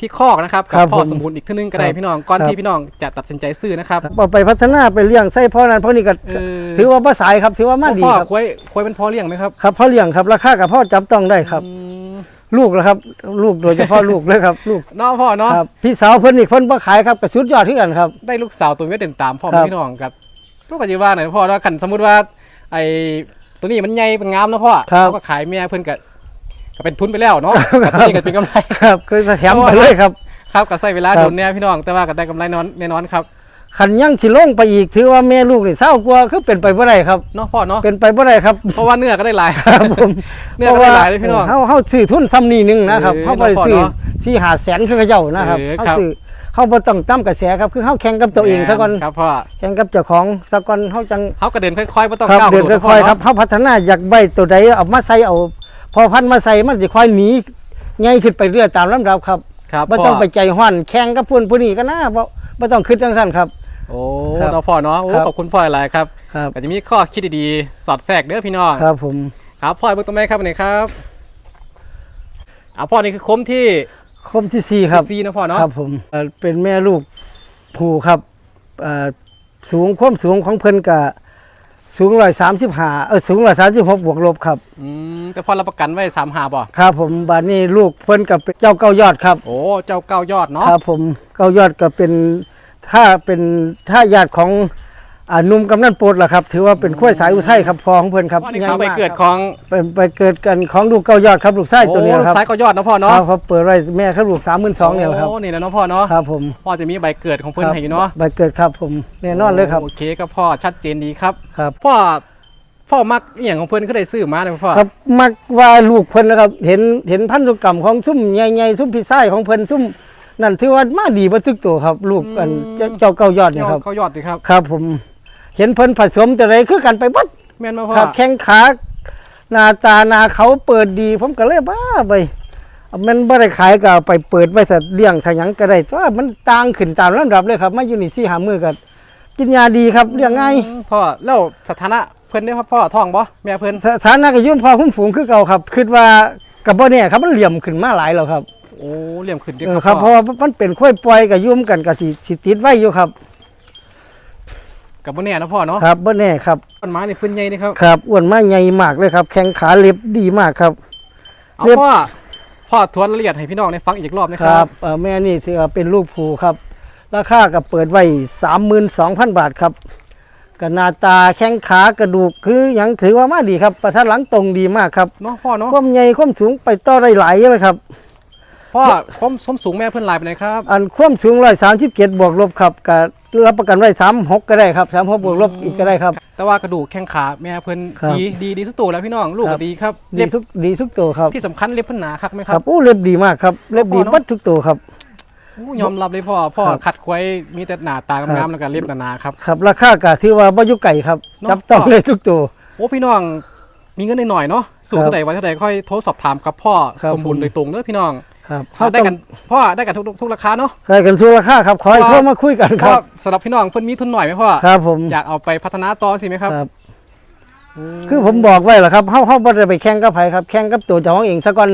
Speaker 1: ที่คอกนะครับ
Speaker 2: ครับ
Speaker 1: พ่อ
Speaker 2: ผม
Speaker 1: สมบูรณ์อีกทีนึงก็ได้
Speaker 2: ครับ
Speaker 1: พี่น้องก่อน
Speaker 2: ครับ
Speaker 1: ที่พี่น้องจะตัดสินใจซื้อนะครับ
Speaker 2: เอาไปพัฒนาไปเลี้ยงไส้พ่อนั้นพ่อนี้ก็
Speaker 1: เออ
Speaker 2: ถือว่าบ่สายครับถือว่ามาดี
Speaker 1: พ่อ
Speaker 2: ครับ
Speaker 1: ควายควายเป็นพ่อเลี้ยงไหมครับ
Speaker 2: ครับพ่อเลี้ยงครับราคากับพ่อจับต้องได้ครับ
Speaker 1: อืม
Speaker 2: ลูกแล้วครับ ลูกโดยเฉพาะลูกเลยครับ ลูก
Speaker 1: เนาะพ่อเนาะ
Speaker 2: ครับพี่สาวเพิ่นอีกเพิ่นบ่ขายครับก็สุดยอดที่กันครับ
Speaker 1: ได้ลูกสาวตัวเมียเด่นตามพ่อ
Speaker 2: ครับ
Speaker 1: พี่น้องครับก็ปัจจุบันนะพ่อว่าคันสมมุติว่า ไอ้ตัวนี้มันใหญ่เป็นงามนะพ่อ
Speaker 2: ครับ
Speaker 1: เขาก็ขายเมียเพิ่นก็ก็เป็นทุนไปแล้วเนาะกับตัวนี้ก็เป็นกำไร
Speaker 2: ครับก็แถมไปเลยครับ
Speaker 1: ครับก็ใช้เวลา
Speaker 2: ครับ
Speaker 1: โดนเนี่ยพี่น้องแต่ว่าก็ได้กำไรนอนแน่นอนครับ
Speaker 2: คันยังสิลงไปอีกถือว่าแม่ลูกนี่เศร้ากว่าคือเป็นไปบ่ได้ครับ
Speaker 1: เนาะพ่อเนาะ
Speaker 2: เป็นไปบ่ได้ครับ
Speaker 1: เพราะว่าเนื้อก็ได้หลาย
Speaker 2: ครับผม
Speaker 1: เนื้อก็ได้หลายเลยพี่น้อง
Speaker 2: เฮาเฮาซื้อทุนซ้ำนี่หนึงนะครับ
Speaker 1: เออ
Speaker 2: เฮาบ่ได้ซื้อ
Speaker 1: เนาะ
Speaker 2: สี่หาแสนคือเขาเจ้านะครับ
Speaker 1: เออ
Speaker 2: เฮา
Speaker 1: ครับ
Speaker 2: ซื้อเฮาบ่ต้องตามกระแสครับคือเฮาแข่งกับตัวเองซะก่อน
Speaker 1: ครับพ่อ
Speaker 2: แข่งกับเจ้าของซะก่อนเฮาจัง
Speaker 1: เขากระเด็นค่อยๆไม่ต้อง
Speaker 2: ครับ
Speaker 1: ก้าว
Speaker 2: เดิน
Speaker 1: กระโดด
Speaker 2: ค่อยๆ
Speaker 1: นะ
Speaker 2: ครับเฮาพัฒนาอยากใบตัวใดเอามาใส่เอา พอพันธุ์มาใส่มันสิค่อยหนีใหญ่ขึ้นไปเรื่อยตามลำดับครับ
Speaker 1: ครับ
Speaker 2: บ่
Speaker 1: พ่
Speaker 2: ต้องไปใจห้อนแข่งกับผู้นผู้นี้ก็น่าบ่บ่ต้องคิดจังซั่นครับ
Speaker 1: โอ้
Speaker 2: ครับ
Speaker 1: เนาะพ่อเนาะโอ้
Speaker 2: ครับ
Speaker 1: ขอบคุณพ่อหลายครับ
Speaker 2: ครับ
Speaker 1: ก็จะมีข้อคิดดีๆสอดแทรกเด้อพี่น้อง
Speaker 2: ครับผม
Speaker 1: ครับพ่อเบิ่งตรงไหนครับอันนี้ครับอ่าพ่อนี่คือคมที่
Speaker 2: คมที่สี่ครับ
Speaker 1: ซีนะพ่อเนาะ
Speaker 2: ครับผมเอ่อเป็นแม่ลูกผูครับเอ่อสูงความสูงของเพิ่นก็สูง135เออสูง136บวกลบครับ
Speaker 1: อืมแต่พ่อรับประกันไว้สามหาบ่
Speaker 2: ครับผมบัดนี้ลูกเพิ่นก็เป็นเจ้าเก้ายอดครับ
Speaker 1: โอ้เจ้าเก้ายอดเนาะ
Speaker 2: ครับผมเก้ายอดก็เป็น ถ้าเป็นถ้าญาติของอ่าหนุ่มกำนันโปรดล่ะครับ ถือว่าเป็นขั้วยสายอุทัยครับพอของเพิ่นครับ
Speaker 1: พ่อนี่เขาไป
Speaker 2: ใหญ่ม
Speaker 1: เกิด
Speaker 2: ครับ
Speaker 1: ของ
Speaker 2: เป็นไปเกิดกันของลูกเก้ายอดครับลูกไส้ตัวนี้
Speaker 1: โอ้
Speaker 2: ครับ
Speaker 1: ซ้ายเก้ายอดนะพ่อ
Speaker 2: ค
Speaker 1: เนาะ
Speaker 2: รับเขาเปิดไว้แม่เขาลูกสามหมื่นสองเนี่ยครับ
Speaker 1: โอ้นี่แหละเนาะพ่อเนาะ
Speaker 2: ครับผม
Speaker 1: พ่อจะมีใบเกิดของเพิ่น
Speaker 2: ครับ
Speaker 1: ให้อยู่เนาะ
Speaker 2: ใบเกิดครับผมแน่นอนเลยครับ
Speaker 1: โอเคครับพ่อชัดเจนดีครับ
Speaker 2: ครับ
Speaker 1: พ่อพ่อมักอหย่างของเพิ่นก็ได้ซื้อมาเลยพ่อ
Speaker 2: ครับมักว่าลูกเพิ่นนะครับ เห็นเห็นพันธุกรรมของซุ่มใหญ่ๆซุ่มพี่ไส้ของเพิ่นซุ่ม นั่นถือว่ามาดีเบ่ทุกตัวครับ ลูกอันเจ้าเจ้าเก้ายอดเนี่ยครับ
Speaker 1: เก้ายอดดีครับ
Speaker 2: ครับผมเห็นเพิ่นผสมแต่ไรคือกันไปเบัด
Speaker 1: แม่นมาพ่อ
Speaker 2: ครับแข้งขาหน้าตาหน้าเขาเปิดดี ผมก็เลยบ้าไปมันบ่ได้ขายก็เอาไปเปิดไว้สัตว์เลี้ยงสยังก็ได้แต่ว่ามันต่างขึ้นตามลำดับเลยครับมาอยู่นี่สี่หามือกันกินยาดีครับเลี้ยงง่าย
Speaker 1: อืมพ่อแล้วสถานะเพิ่นได้พ่อพ่อท้องบ่แม่เพิ่น
Speaker 2: สสถานะก็ยุ่นพอคุ้มฝูงคือเก่าครับคิดว่ากับบ่เนี่ยครับมันเหลี่ยมขึ้นมาหลายแล้วครับ
Speaker 1: โอ้เหลี่ยมขึ้นดี
Speaker 2: เออ
Speaker 1: ค
Speaker 2: ครั
Speaker 1: รั
Speaker 2: บบเพ
Speaker 1: พ่อ
Speaker 2: ราะว่ามันเป็นค่อยปล่อยกับยุ่มกันกับสิสิติดไว้อยู่ครับ
Speaker 1: กับบ่แน่นะพ่อเนาะ
Speaker 2: ครับบ่แน่ครับ
Speaker 1: ต้นไม้นี่เพิ่นใหญ่นี่ครับ
Speaker 2: ครับอ้วนมากใหญ่มากเลยครับ แข้งขาเล็บดีมากครับ
Speaker 1: เอา
Speaker 2: เรียบ
Speaker 1: พ่อพ่อทวนรายละเอียดให้พี่น้องได้ฟังอีกรอบนะ
Speaker 2: ค
Speaker 1: ค
Speaker 2: รั
Speaker 1: รั
Speaker 2: บบเอ่อแม่นี่สิว่าเป็นลูกผูครับ ราคาก็เปิดไว้32,000 บาทครับกหนาตาแข้งขากระดูกคือหยังถือว่ามาดีครับ ประทัดหลังตรงดีมากครับ
Speaker 1: เนาะพ่อเนาะ
Speaker 2: ความใหญ่ความสูงไปต่อได้หลายเลยครับ
Speaker 1: พ่อความสมสูงแม่เพิ่นหลายไปไหนครับ
Speaker 2: อันความสูง137บวกลบครับก็รับประกันไว้36ก็ได้ครับ36บวกลบอีกก็ได้ครับ
Speaker 1: แต่ว่ากระดูกแข้งขาแม่เพิ่น
Speaker 2: ครับ
Speaker 1: ดีดีดีสุดตัวแล้วพี่น้องลูก
Speaker 2: ครั
Speaker 1: ก็
Speaker 2: บ
Speaker 1: ดีครับ
Speaker 2: ดี
Speaker 1: เล็บ
Speaker 2: ทุกดีทุกตัวครับ
Speaker 1: ที่สำคัญเล็บเพิ่นหนาคักไหม
Speaker 2: ค
Speaker 1: ค
Speaker 2: รั
Speaker 1: รั
Speaker 2: บ บโอ้เล็บดีมากครับเล็บดี
Speaker 1: พ่อเนอะ
Speaker 2: เบัดทุกตัวครับ
Speaker 1: โอ้ยอมรับเลยพ่อพ่อ
Speaker 2: ครับ
Speaker 1: ขัดควายมีแต่หน้าตา
Speaker 2: ครั
Speaker 1: งาม
Speaker 2: บ
Speaker 1: ๆแล้วก็เล็บหนาๆครับ
Speaker 2: ครับราคาก็ถือว่าบ่อยู่ไก่ครับ
Speaker 1: เนอะ
Speaker 2: จับต้องเลยทุกตัว
Speaker 1: โอ้พี่น้องมีเงินหน่อยๆเนาะสูง
Speaker 2: ครับ
Speaker 1: เท่าไหร่วันเท่าไหร่ค่อยโทรสอบถามกับพ่อ
Speaker 2: ครับ
Speaker 1: สมบูรณ์
Speaker 2: ผม
Speaker 1: โดยตรงเด้อพี่น้อง
Speaker 2: ครับ
Speaker 1: ได้กันพ่อได้กันทุกทุกราคาเนาะ
Speaker 2: ใส่กันสู้ราคาครับขอให้
Speaker 1: เพราะ
Speaker 2: โทรมาคุยกันค
Speaker 1: พ่อ
Speaker 2: รับ
Speaker 1: สำหรับพี่น้องเพิ่นมีทุนหน่อยไหมพ่อ
Speaker 2: ครับผม
Speaker 1: อยากเอาไปพัฒนาต่อสิไหมครับ
Speaker 2: ครับคือผมบอกไว้แหละครับเฮาเฮาบ่ได้ไปแข่งกับไผครับ แข่งกับตัวเจ้าของเองซะก่อน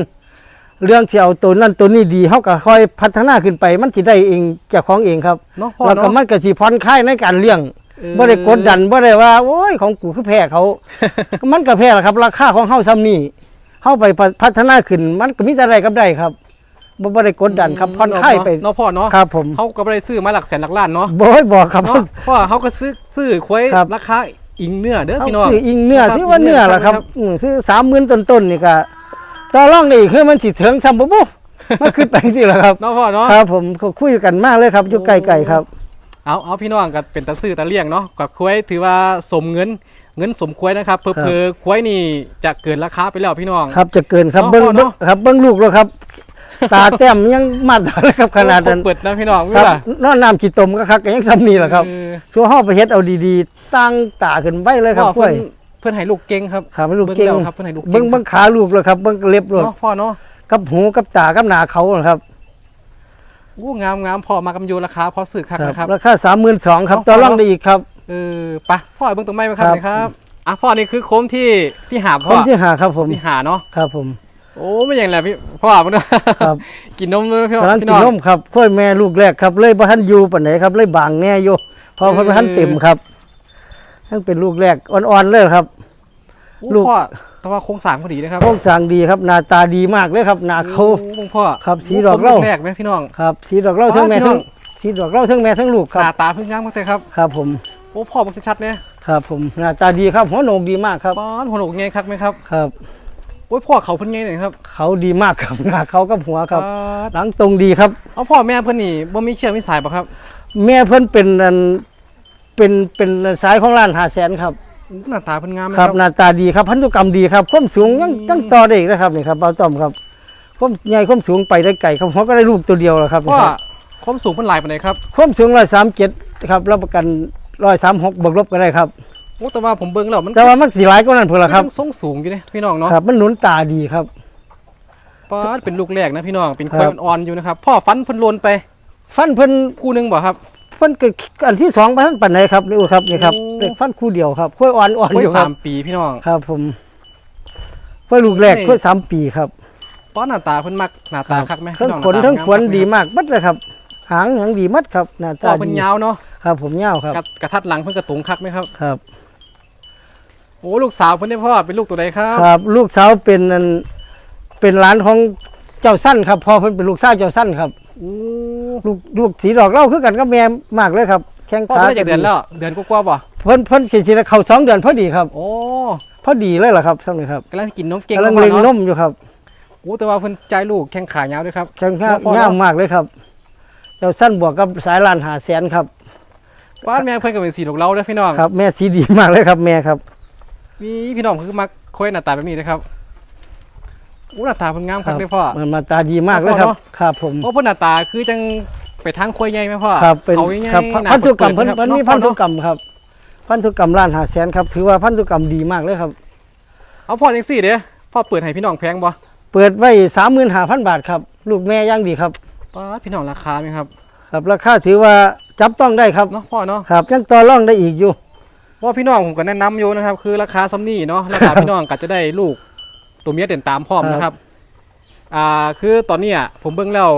Speaker 2: เรื่องสิเอาตัวนั้นตัวนี้ดีเฮาก็ค่อยพัฒนาขึ้นไป มันสิได้เองเจ้าของเองครับ
Speaker 1: เนาะพ่อ
Speaker 2: แล้วก็
Speaker 1: เนาะ
Speaker 2: มันก็สิผ่อนคลายในการเลี้ยง
Speaker 1: เออ
Speaker 2: บ่ได้กดดันบ่ได้ว่า โอ้ยของกูคือแพ้เขา มันก็แพ้แหละครับ ราคาของเฮาซ้ำนี้เฮาไปพัฒนาขึ้น มันก็มีแต่ได้กับได้ครับ บ่บ่ได้กดดันครับผ่อนคลายไป
Speaker 1: เนาะพ่อเนาะ
Speaker 2: ครับผม
Speaker 1: เขาก็ไม่ได้ซื้อมาหลักแสนหลักล้านเนาะ
Speaker 2: บ่ให้บอกครับ
Speaker 1: เนาะเพราะว่าเขาก็ซื้อซื้อควาย
Speaker 2: ครับ
Speaker 1: ราคาอิงเนื้อเด้อ
Speaker 2: เอา
Speaker 1: พี่น้อง
Speaker 2: ซื้ออิงเนื้อ
Speaker 1: ครับ
Speaker 2: ที่ว่าเนื้อล่ะครับ
Speaker 1: ครับ
Speaker 2: อืมซื้อสามหมื่นต้นๆนี่ก็ต่อรองนี่คือมันสิถึงซ้ำบ่บุมันขึ้นไปสิล่ะครับ
Speaker 1: เนาะพ่อเนาะ
Speaker 2: ครับผมก็คุยกันมากเลยครับอยู่ใกล้ๆครับ
Speaker 1: เอาเอาพี่น้องก็เป็นตาซื้อตาเลี้ยงเนาะกับควายถือว่าสมเงินเงินสมควายนะครับเพอ
Speaker 2: ครับ
Speaker 1: เพอควายนี่จะเกินราคาไปแล้วพี่น้อง
Speaker 2: ครับจะเกินครับ
Speaker 1: เนาะ
Speaker 2: เบิ้ง
Speaker 1: พ่อ
Speaker 2: เบิ้
Speaker 1: เนาะ
Speaker 2: งครับเบิ้งลูกแล้วครับ ตาแต้มยังมาดเลยครับขนาดนั้น
Speaker 1: เปิดนะพี่น้อง
Speaker 2: ค
Speaker 1: เว
Speaker 2: รับ
Speaker 1: ลาน
Speaker 2: อนน้ำขี้ตมก็คักก็ยังซ้ำนี่แหละครับ
Speaker 1: เออ
Speaker 2: สัวห้อไปเฮ็ดเอาดีๆ ตั้งตาขึ้นไว้เลยครับ
Speaker 1: พ่อ
Speaker 2: พ่วย
Speaker 1: เพิ่นเพิ่นให้ลูกเก่งครับ
Speaker 2: ขาไม่ลูกเก่ง
Speaker 1: บิ่แล้วครับเพิ่นให้ลูก
Speaker 2: เบิ่งเบิ่งขาลูกเลยครับเบิ่งเล็บเลย
Speaker 1: เนาะพ่อเนาะ
Speaker 2: กับหูกับตากับหน้าเขานะครับ
Speaker 1: โอ้งามงามพ่อมากำยูราคาพอสื่อคักนะครับ
Speaker 2: ราคา32,000ครับ
Speaker 1: เอา
Speaker 2: ต่อรอง
Speaker 1: เอา
Speaker 2: ได้อีกครับ
Speaker 1: เออไปะพ่อเบิ่งตรงไม้ไหมครับ
Speaker 2: ครับ
Speaker 1: นี่ครับอะพ่อนี่คือโค้มที่ที่หา
Speaker 2: ค
Speaker 1: พ่อน
Speaker 2: ที่หาครับผม
Speaker 1: ที่หาเนาะ
Speaker 2: ครับผม
Speaker 1: โอ้ไม่อย่างไรพี่พ่อมันด้วย
Speaker 2: ครับ
Speaker 1: กินนมด้วยพี่
Speaker 2: กำลัง
Speaker 1: พี่
Speaker 2: กินนมครับค่อยแม่ลูกแรกครับ เลยบ่ทันอยู่ปานไหนครับ เลยบางแน่อยู่เพอเพิ่นบ่ทันเต็มครับทั้งเป็นลูกแรกอ่อนๆเลยครับลู
Speaker 1: ลู
Speaker 2: ก
Speaker 1: กพ่อแต่ว่าโครงสร้างพอดีนะครับ
Speaker 2: โครงสร้างดีครับหน้าตาดีมากเลยครับหน้าเขา
Speaker 1: โอ้พ่อ
Speaker 2: ครับสีดอกเหล้า
Speaker 1: โแรกไหมพี่น้อง
Speaker 2: ครับ สีดอกเหล่าทั้งแม่
Speaker 1: อ๋อพี่น้
Speaker 2: ทั้
Speaker 1: องง
Speaker 2: สีดอกเหล่าทั้งแม่ทั้งลูกค
Speaker 1: ตา
Speaker 2: รับ
Speaker 1: ตาเพิ่งงามมากเลยครับ
Speaker 2: ครับผม
Speaker 1: โอ้พ่อมันชัดๆเนี่ย
Speaker 2: ครับผมหน้าตาดีครับหัวโหนกดีมากครับ
Speaker 1: ป้อนหัวโหนกไงครับไหมครับ
Speaker 2: ครับ
Speaker 1: โอ้ยพ่อเขาเพิ่นไงเนี่ยครับ
Speaker 2: เขาดีมากครับหน้าเขากับหัวครับ
Speaker 1: ป๊าด
Speaker 2: หลังตรงดีครับ
Speaker 1: เอาพ่อแม่เพิ่นนี่บ่มีเชื้อมีสายป่ะครับ
Speaker 2: แม่เพิ่นเป็นอันเป็นเป็นสายของร้านหาแสนครับ
Speaker 1: อู้หน้าตาเพิ่นงามไหม
Speaker 2: ค
Speaker 1: ค
Speaker 2: รั
Speaker 1: รั
Speaker 2: บบหน้าตาดีครับพันธุกรรมดีครับความสูงยังยังต่อได้อีกนะครับนี่ครับเบาต้อมครับความใหญ่ความสูงไปได้ไกลครับหัวก็ได้ลูกตัวเดียวแล้วครับนี่
Speaker 1: พ่อ
Speaker 2: ครับ
Speaker 1: ความสูงเพิ่นหลายปานใดครับ
Speaker 2: ความสูงร้อยสามเจ็ดครับรับประกันร้อยสามหกบวกลบก็ได้ครับ
Speaker 1: โอ้แต่ว่าผมเบิ่งแล้วมัน
Speaker 2: แต่ว่ามันสีหลายก็นั่นเพื่อละครับ
Speaker 1: มันทรงสูงอยู่เด้พี่น้องเนาะ
Speaker 2: ครับ มันหนุนตาดีครับ
Speaker 1: ป้าดเป็นลูกแรกนะพี่น้องเป็น
Speaker 2: ครั
Speaker 1: ควาย
Speaker 2: บ
Speaker 1: อ่อนๆอยู่นะครับพ่อฟันเพิ่นโลนไป
Speaker 2: ฟันเพิ่น
Speaker 1: คู่หนึงบ่ครับ
Speaker 2: เพิ่นก็อันที่สองพันปันไหนครับนี่ครับนี่ครับ
Speaker 1: โอ้
Speaker 2: เด็กฟันคู่เดียวครับค่อยอ่อนอ่อน
Speaker 1: ค่อ
Speaker 2: อยยู่ค
Speaker 1: สา
Speaker 2: รับ
Speaker 1: มปีพี่น้อง
Speaker 2: ครับ ผมค่อยลูกแรก
Speaker 1: นี่
Speaker 2: ค่อยสามปีครับ
Speaker 1: ป้าหน้าตาเพิ่นมักหน้าตาคักไหม
Speaker 2: ทั้ง
Speaker 1: พี่น้อ
Speaker 2: ขน
Speaker 1: หาตา
Speaker 2: ทั้ง
Speaker 1: งาม
Speaker 2: ขวน
Speaker 1: คักไห
Speaker 2: ดีมากมัดเลยครับ หางหางดีมัดครับหน้า
Speaker 1: พ่อ
Speaker 2: ตา
Speaker 1: เพิ่น
Speaker 2: ดี
Speaker 1: ยาวเนาะ
Speaker 2: ครับ ผมยาวครับ
Speaker 1: กระกระทัดหลังเพิ่นกระตุงคักไหมครับ
Speaker 2: ครับ
Speaker 1: โอ้ลูกสาวเพิ่นได้พ่อเป็นลูกตัวใดครับ
Speaker 2: ครับ ลูกสาวเป็นอันเป็นหลานของเจ้าสั้นครับพ่อเพิ่นเป็นลูกสาวเจ้าสั้นครับ
Speaker 1: โอ้
Speaker 2: ลูกลูกสีดอกเหล่าคือกันกับแม่มากเลยครับ แข้ง
Speaker 1: พ่อ
Speaker 2: ขา
Speaker 1: เพิ่นได้จากเดือนแล้ว เดือนกว่าๆบ่
Speaker 2: เพิ่นเพิ่นกินสิเข้าสองเดือนพอดีครับ
Speaker 1: โอ้
Speaker 2: พอดีเลยล่ะครับสำนี้ครับ
Speaker 1: กำลังกินนมเก่ง
Speaker 2: กำลัง
Speaker 1: มา
Speaker 2: เล็
Speaker 1: ก
Speaker 2: ง
Speaker 1: ๆ
Speaker 2: น
Speaker 1: เนาะ
Speaker 2: มอยู่ครับ
Speaker 1: โอ้แต่ว่าเพิ่นใจลูกแข้งขายาวด้วยครับ
Speaker 2: แข้งขา
Speaker 1: แล้วพอ
Speaker 2: ยาวมากเลยครับ เจ้าสั้นบวกกับสายลานหาแสนครับ
Speaker 1: บ้านแม่เพิ่นก็เป็นสีดอกเหล้าเด้อพี่น้อง
Speaker 2: ครับ แม่สีดีมากเลยครับแม่ครับ
Speaker 1: มีพี่น้องคือมักค่อยหน้าตาแบบนี้นะครับโอ้หน้าตาเพิ่นงามคักเด้อพ่อ
Speaker 2: มันมาตาดีมากเลยครับ
Speaker 1: พ่อเนอะ
Speaker 2: ครับผม
Speaker 1: โอ้เพิ่นหน้าตาคือจังไปทางควยใหญ่ไหมพ่อ
Speaker 2: ครับเป็น
Speaker 1: เขาใหญ่
Speaker 2: ครับ
Speaker 1: หา
Speaker 2: พันธุกรรม
Speaker 1: เปิ
Speaker 2: เพิ่น
Speaker 1: ดๆ
Speaker 2: เพิ่นมี
Speaker 1: เาะ
Speaker 2: พันธุกรรมครับ พันธุกรรมล้านหาแสนครับ ถือว่าพันธุกรรมดีมากเลยครับ
Speaker 1: เอาพ่อจังซี่เด้อพ่อเปิดให้พี่น้องแพงบ่
Speaker 2: เปิดไว้สามหมื่นห้าพันบาทครับ ลูกแม่ย่างดีครับ
Speaker 1: ป้าดพี่น้องราคาไหมครับ
Speaker 2: ครับราคาถือว่าจับต้องได้ครับ
Speaker 1: เนาะพ่อเนาะ
Speaker 2: ครับยังต่อรองได้อีกอยู่
Speaker 1: เพราะ ว่าพี่น้องผมก็แนะนำอยู่นะครับ คือราคาซัมนี่เนาะราคาพี่น้องก็จะได้ลูกตัวเมียเด่นตามพร้อมนะครับ อ่าคือตอนเนี้ยผมเบิ่งแล้ว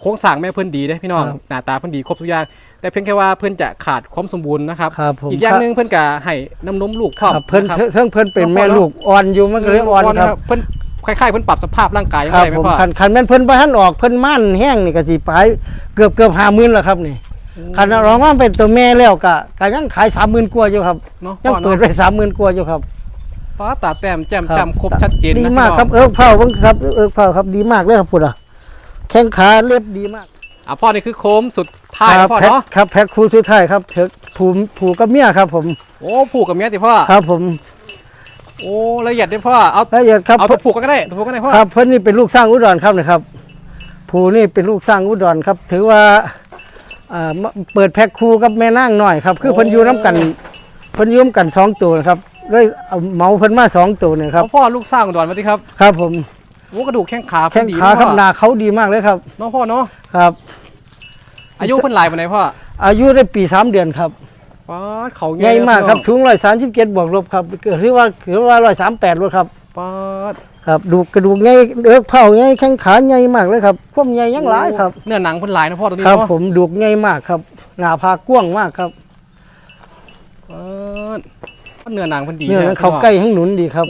Speaker 1: โครงสร้างแม่เพิ่นดีเด้พี่น้อง
Speaker 2: ครับ
Speaker 1: หน้าตาเพิ่นดีครบทุกอย่างแต่เพียงแค่ว่าเพิ่นจะขาดความสมบูรณ์นะครับ
Speaker 2: ครับผม
Speaker 1: อีกอย่างหนึงเพิ่นก็ให้น้ำนมลูกพร้อม
Speaker 2: ครับเพิ่น
Speaker 1: นะครับ
Speaker 2: เพิ่นเพิ่นเป็น
Speaker 1: เนาะ
Speaker 2: แม่
Speaker 1: พ่อเนาะ
Speaker 2: ลูกอ่อนอยู่มันก็เลยอ่อนครับ
Speaker 1: เพิ่นคล้ายๆเพิ่นปรับสภาพร่างกายยัง
Speaker 2: ครับ
Speaker 1: ไงไหม
Speaker 2: ผม
Speaker 1: พ่อ
Speaker 2: คันคันแม่นเพิ่นบ่ทันออกเพิ่นม่านแห้งนี่ก็สิไปเกือบเกือบ50,000แล้วครับนี่ คันร้องว่าเป็นตัวแม่แล้วก็ก็ยังขาย30,000กว่าอยู่ครับ
Speaker 1: เนาะ
Speaker 2: ยัง
Speaker 1: พ่อ
Speaker 2: เปิด
Speaker 1: เนาะ
Speaker 2: ไว้30,000กว่าอยู่ครับ
Speaker 1: ป้าตาแต้มแจ่ม
Speaker 2: ครับ
Speaker 1: จำครบชัดเจนนะ
Speaker 2: ดี
Speaker 1: พี่
Speaker 2: มาก
Speaker 1: น้อง
Speaker 2: ครับเอิกเผาเบิ่งครับเอิกเผาครับดีมากเลยครับพุ่นอะแข้งขาเล็บดีมาก
Speaker 1: อะพ่อนี่คือโค้มสุดท้าย
Speaker 2: ค
Speaker 1: แล้
Speaker 2: รั
Speaker 1: วพ่อ
Speaker 2: แพ็ค
Speaker 1: เนาะ
Speaker 2: ครับแพ็คคู่สุดท้ายครับเถกผูผูกับเมียครับ ผม
Speaker 1: โอ้ผูกกับเมียติพ่อ
Speaker 2: ครับ ผม
Speaker 1: โอ้ละเอียดเด้อพ่อเอา
Speaker 2: ละเอียดครับ
Speaker 1: เอาตัวผูกกันก็ได้ตัวผูกกันได้พ่อ
Speaker 2: ครับเพิ่นนี่เป็นลูกสร้างอุดรครับนะครับผูนี่เป็นลูกสร้างอุดรครับ ถือว่า อ่ามาเปิดแพ็คคู่กับแม่นางหน่อยครับ คือเพิ่นอยู่น้กันเพิ่นอยุ่มกันสองตัวนะครับเลยเอาเหมาเพิ่นมาสองตัวเนี่ยครับ
Speaker 1: เอาพ่อลูกสร้างอุดรมาดิครับ
Speaker 2: ครับผม
Speaker 1: โอ้กระดูกแข้งขา
Speaker 2: แข้ง
Speaker 1: ดี
Speaker 2: ขา
Speaker 1: นะ
Speaker 2: ครับ
Speaker 1: พ่อ
Speaker 2: หนาเขาดีมากเลยครับ
Speaker 1: เน้องพ่อเนาะ
Speaker 2: ครับ
Speaker 1: อายุเพิ่นหลายปานไหนพ่อ
Speaker 2: อายุได้ปีสามเดือนครับ
Speaker 1: ป้าดเขา
Speaker 2: ใหญ่มากครับ
Speaker 1: พี่น้
Speaker 2: สูงร้อยสามสิบเจ็ดบวกลบครับถือว่าถือว่าร้อยสามแปดลดครับ
Speaker 1: องป้าด
Speaker 2: ครับดูกระดูกใหญ่เอิกเผาใหญ่แข้งขาใหญ่มากเลยครับความใหญ่ยังหลายครับ
Speaker 1: เนื้อหนังเพิ่นหลายนะพ่อตัวนี้
Speaker 2: ครับ
Speaker 1: เนาะ
Speaker 2: ผมดูกใหญ่มากครับ หน้าผากกว้างมากครับ
Speaker 1: ป้าดเนื้อหนังเพิ่นดี
Speaker 2: เนี่ย
Speaker 1: นะ
Speaker 2: เขาใกล้ให้หนุนดีครับ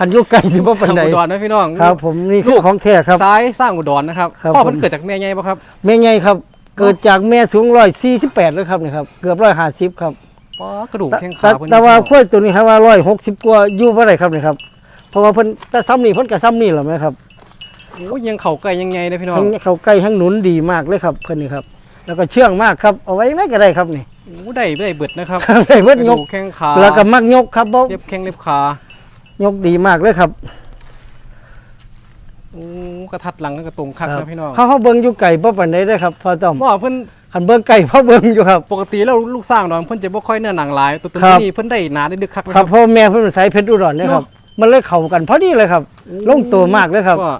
Speaker 2: อันอยุใกล้สิบ่
Speaker 1: ส
Speaker 2: ปาน
Speaker 1: ร้าง
Speaker 2: ใด
Speaker 1: อุดรนะพี่น้อง
Speaker 2: ครับ ผมนี่คือของแท้ครับ
Speaker 1: ซ้ายสร้างอุดรนะครับ
Speaker 2: ครับ
Speaker 1: พ่อเพิ่น
Speaker 2: ผม
Speaker 1: เกิดจากแม่ใหญ่ป่ะครับ
Speaker 2: แม่ใหญ่ครับ เกิดจากแม่สูงร้อยสี่สิบแปดเลยครับนี่ครับเกือบร้อยห้าสิบครับ
Speaker 1: ป้าดกระดูก
Speaker 2: แต่
Speaker 1: แข้ง
Speaker 2: แต่
Speaker 1: ขาเพิ่น
Speaker 2: แต่ว่า
Speaker 1: พี่น้อง
Speaker 2: ข้อยตัวนี้ครับว่าร้อยหกสิบกว่าอยู่บ่ได้ครับนี่ครับ เพราะว่าเพิ่นแต่ซ้ำนี่เพิ่นก็ซ้ำนี่หรอไหมครับ
Speaker 1: โอ้ยยังเข่าไก่ยังไงนะพี่น้อง
Speaker 2: ทั้งเขาใกล้ทั้งหนุนดีมากเลยครับเพิ่นนี่ครับ แล้วก็เชื่องมากครับเอาไว้ไหนก็ได้ครับนี่
Speaker 1: โอ้ได้ได้เบิดนะครับ
Speaker 2: ได้เพิ่น
Speaker 1: กระ
Speaker 2: ย
Speaker 1: ดู
Speaker 2: ก
Speaker 1: กแข้งขา
Speaker 2: แล้วก็มักยกครับบ่
Speaker 1: เล็บแข้งเล็บขา
Speaker 2: ยกดีมากเลยครับ
Speaker 1: โอ้กระทัดหลังก็ตรงคัก
Speaker 2: ครับ
Speaker 1: นะพี่น้อง
Speaker 2: เฮาเฮาเบิ่งอยู่ไก่บ่ปานใดเด้อครับพ่อต้อม
Speaker 1: พ่อเพิ่น
Speaker 2: คันเบิ่งไก่พ่อเบิ่งอยู่ครับ
Speaker 1: ปกติแล้วลูกสร้างดอนเพิ่นจะบ่ค่อยเนื้อหนังหลาย ตัวตัว
Speaker 2: ครับ
Speaker 1: นี้เพิ่นได้หนาได้ดึกคักนะ
Speaker 2: ครับพ่อแม่เพิ่นเป็นสายเพชรอุดรเนี่ยครับ มันเลยเข้ากันพอดีเลยครับ ลงตัวมากเลยครับ
Speaker 1: ก็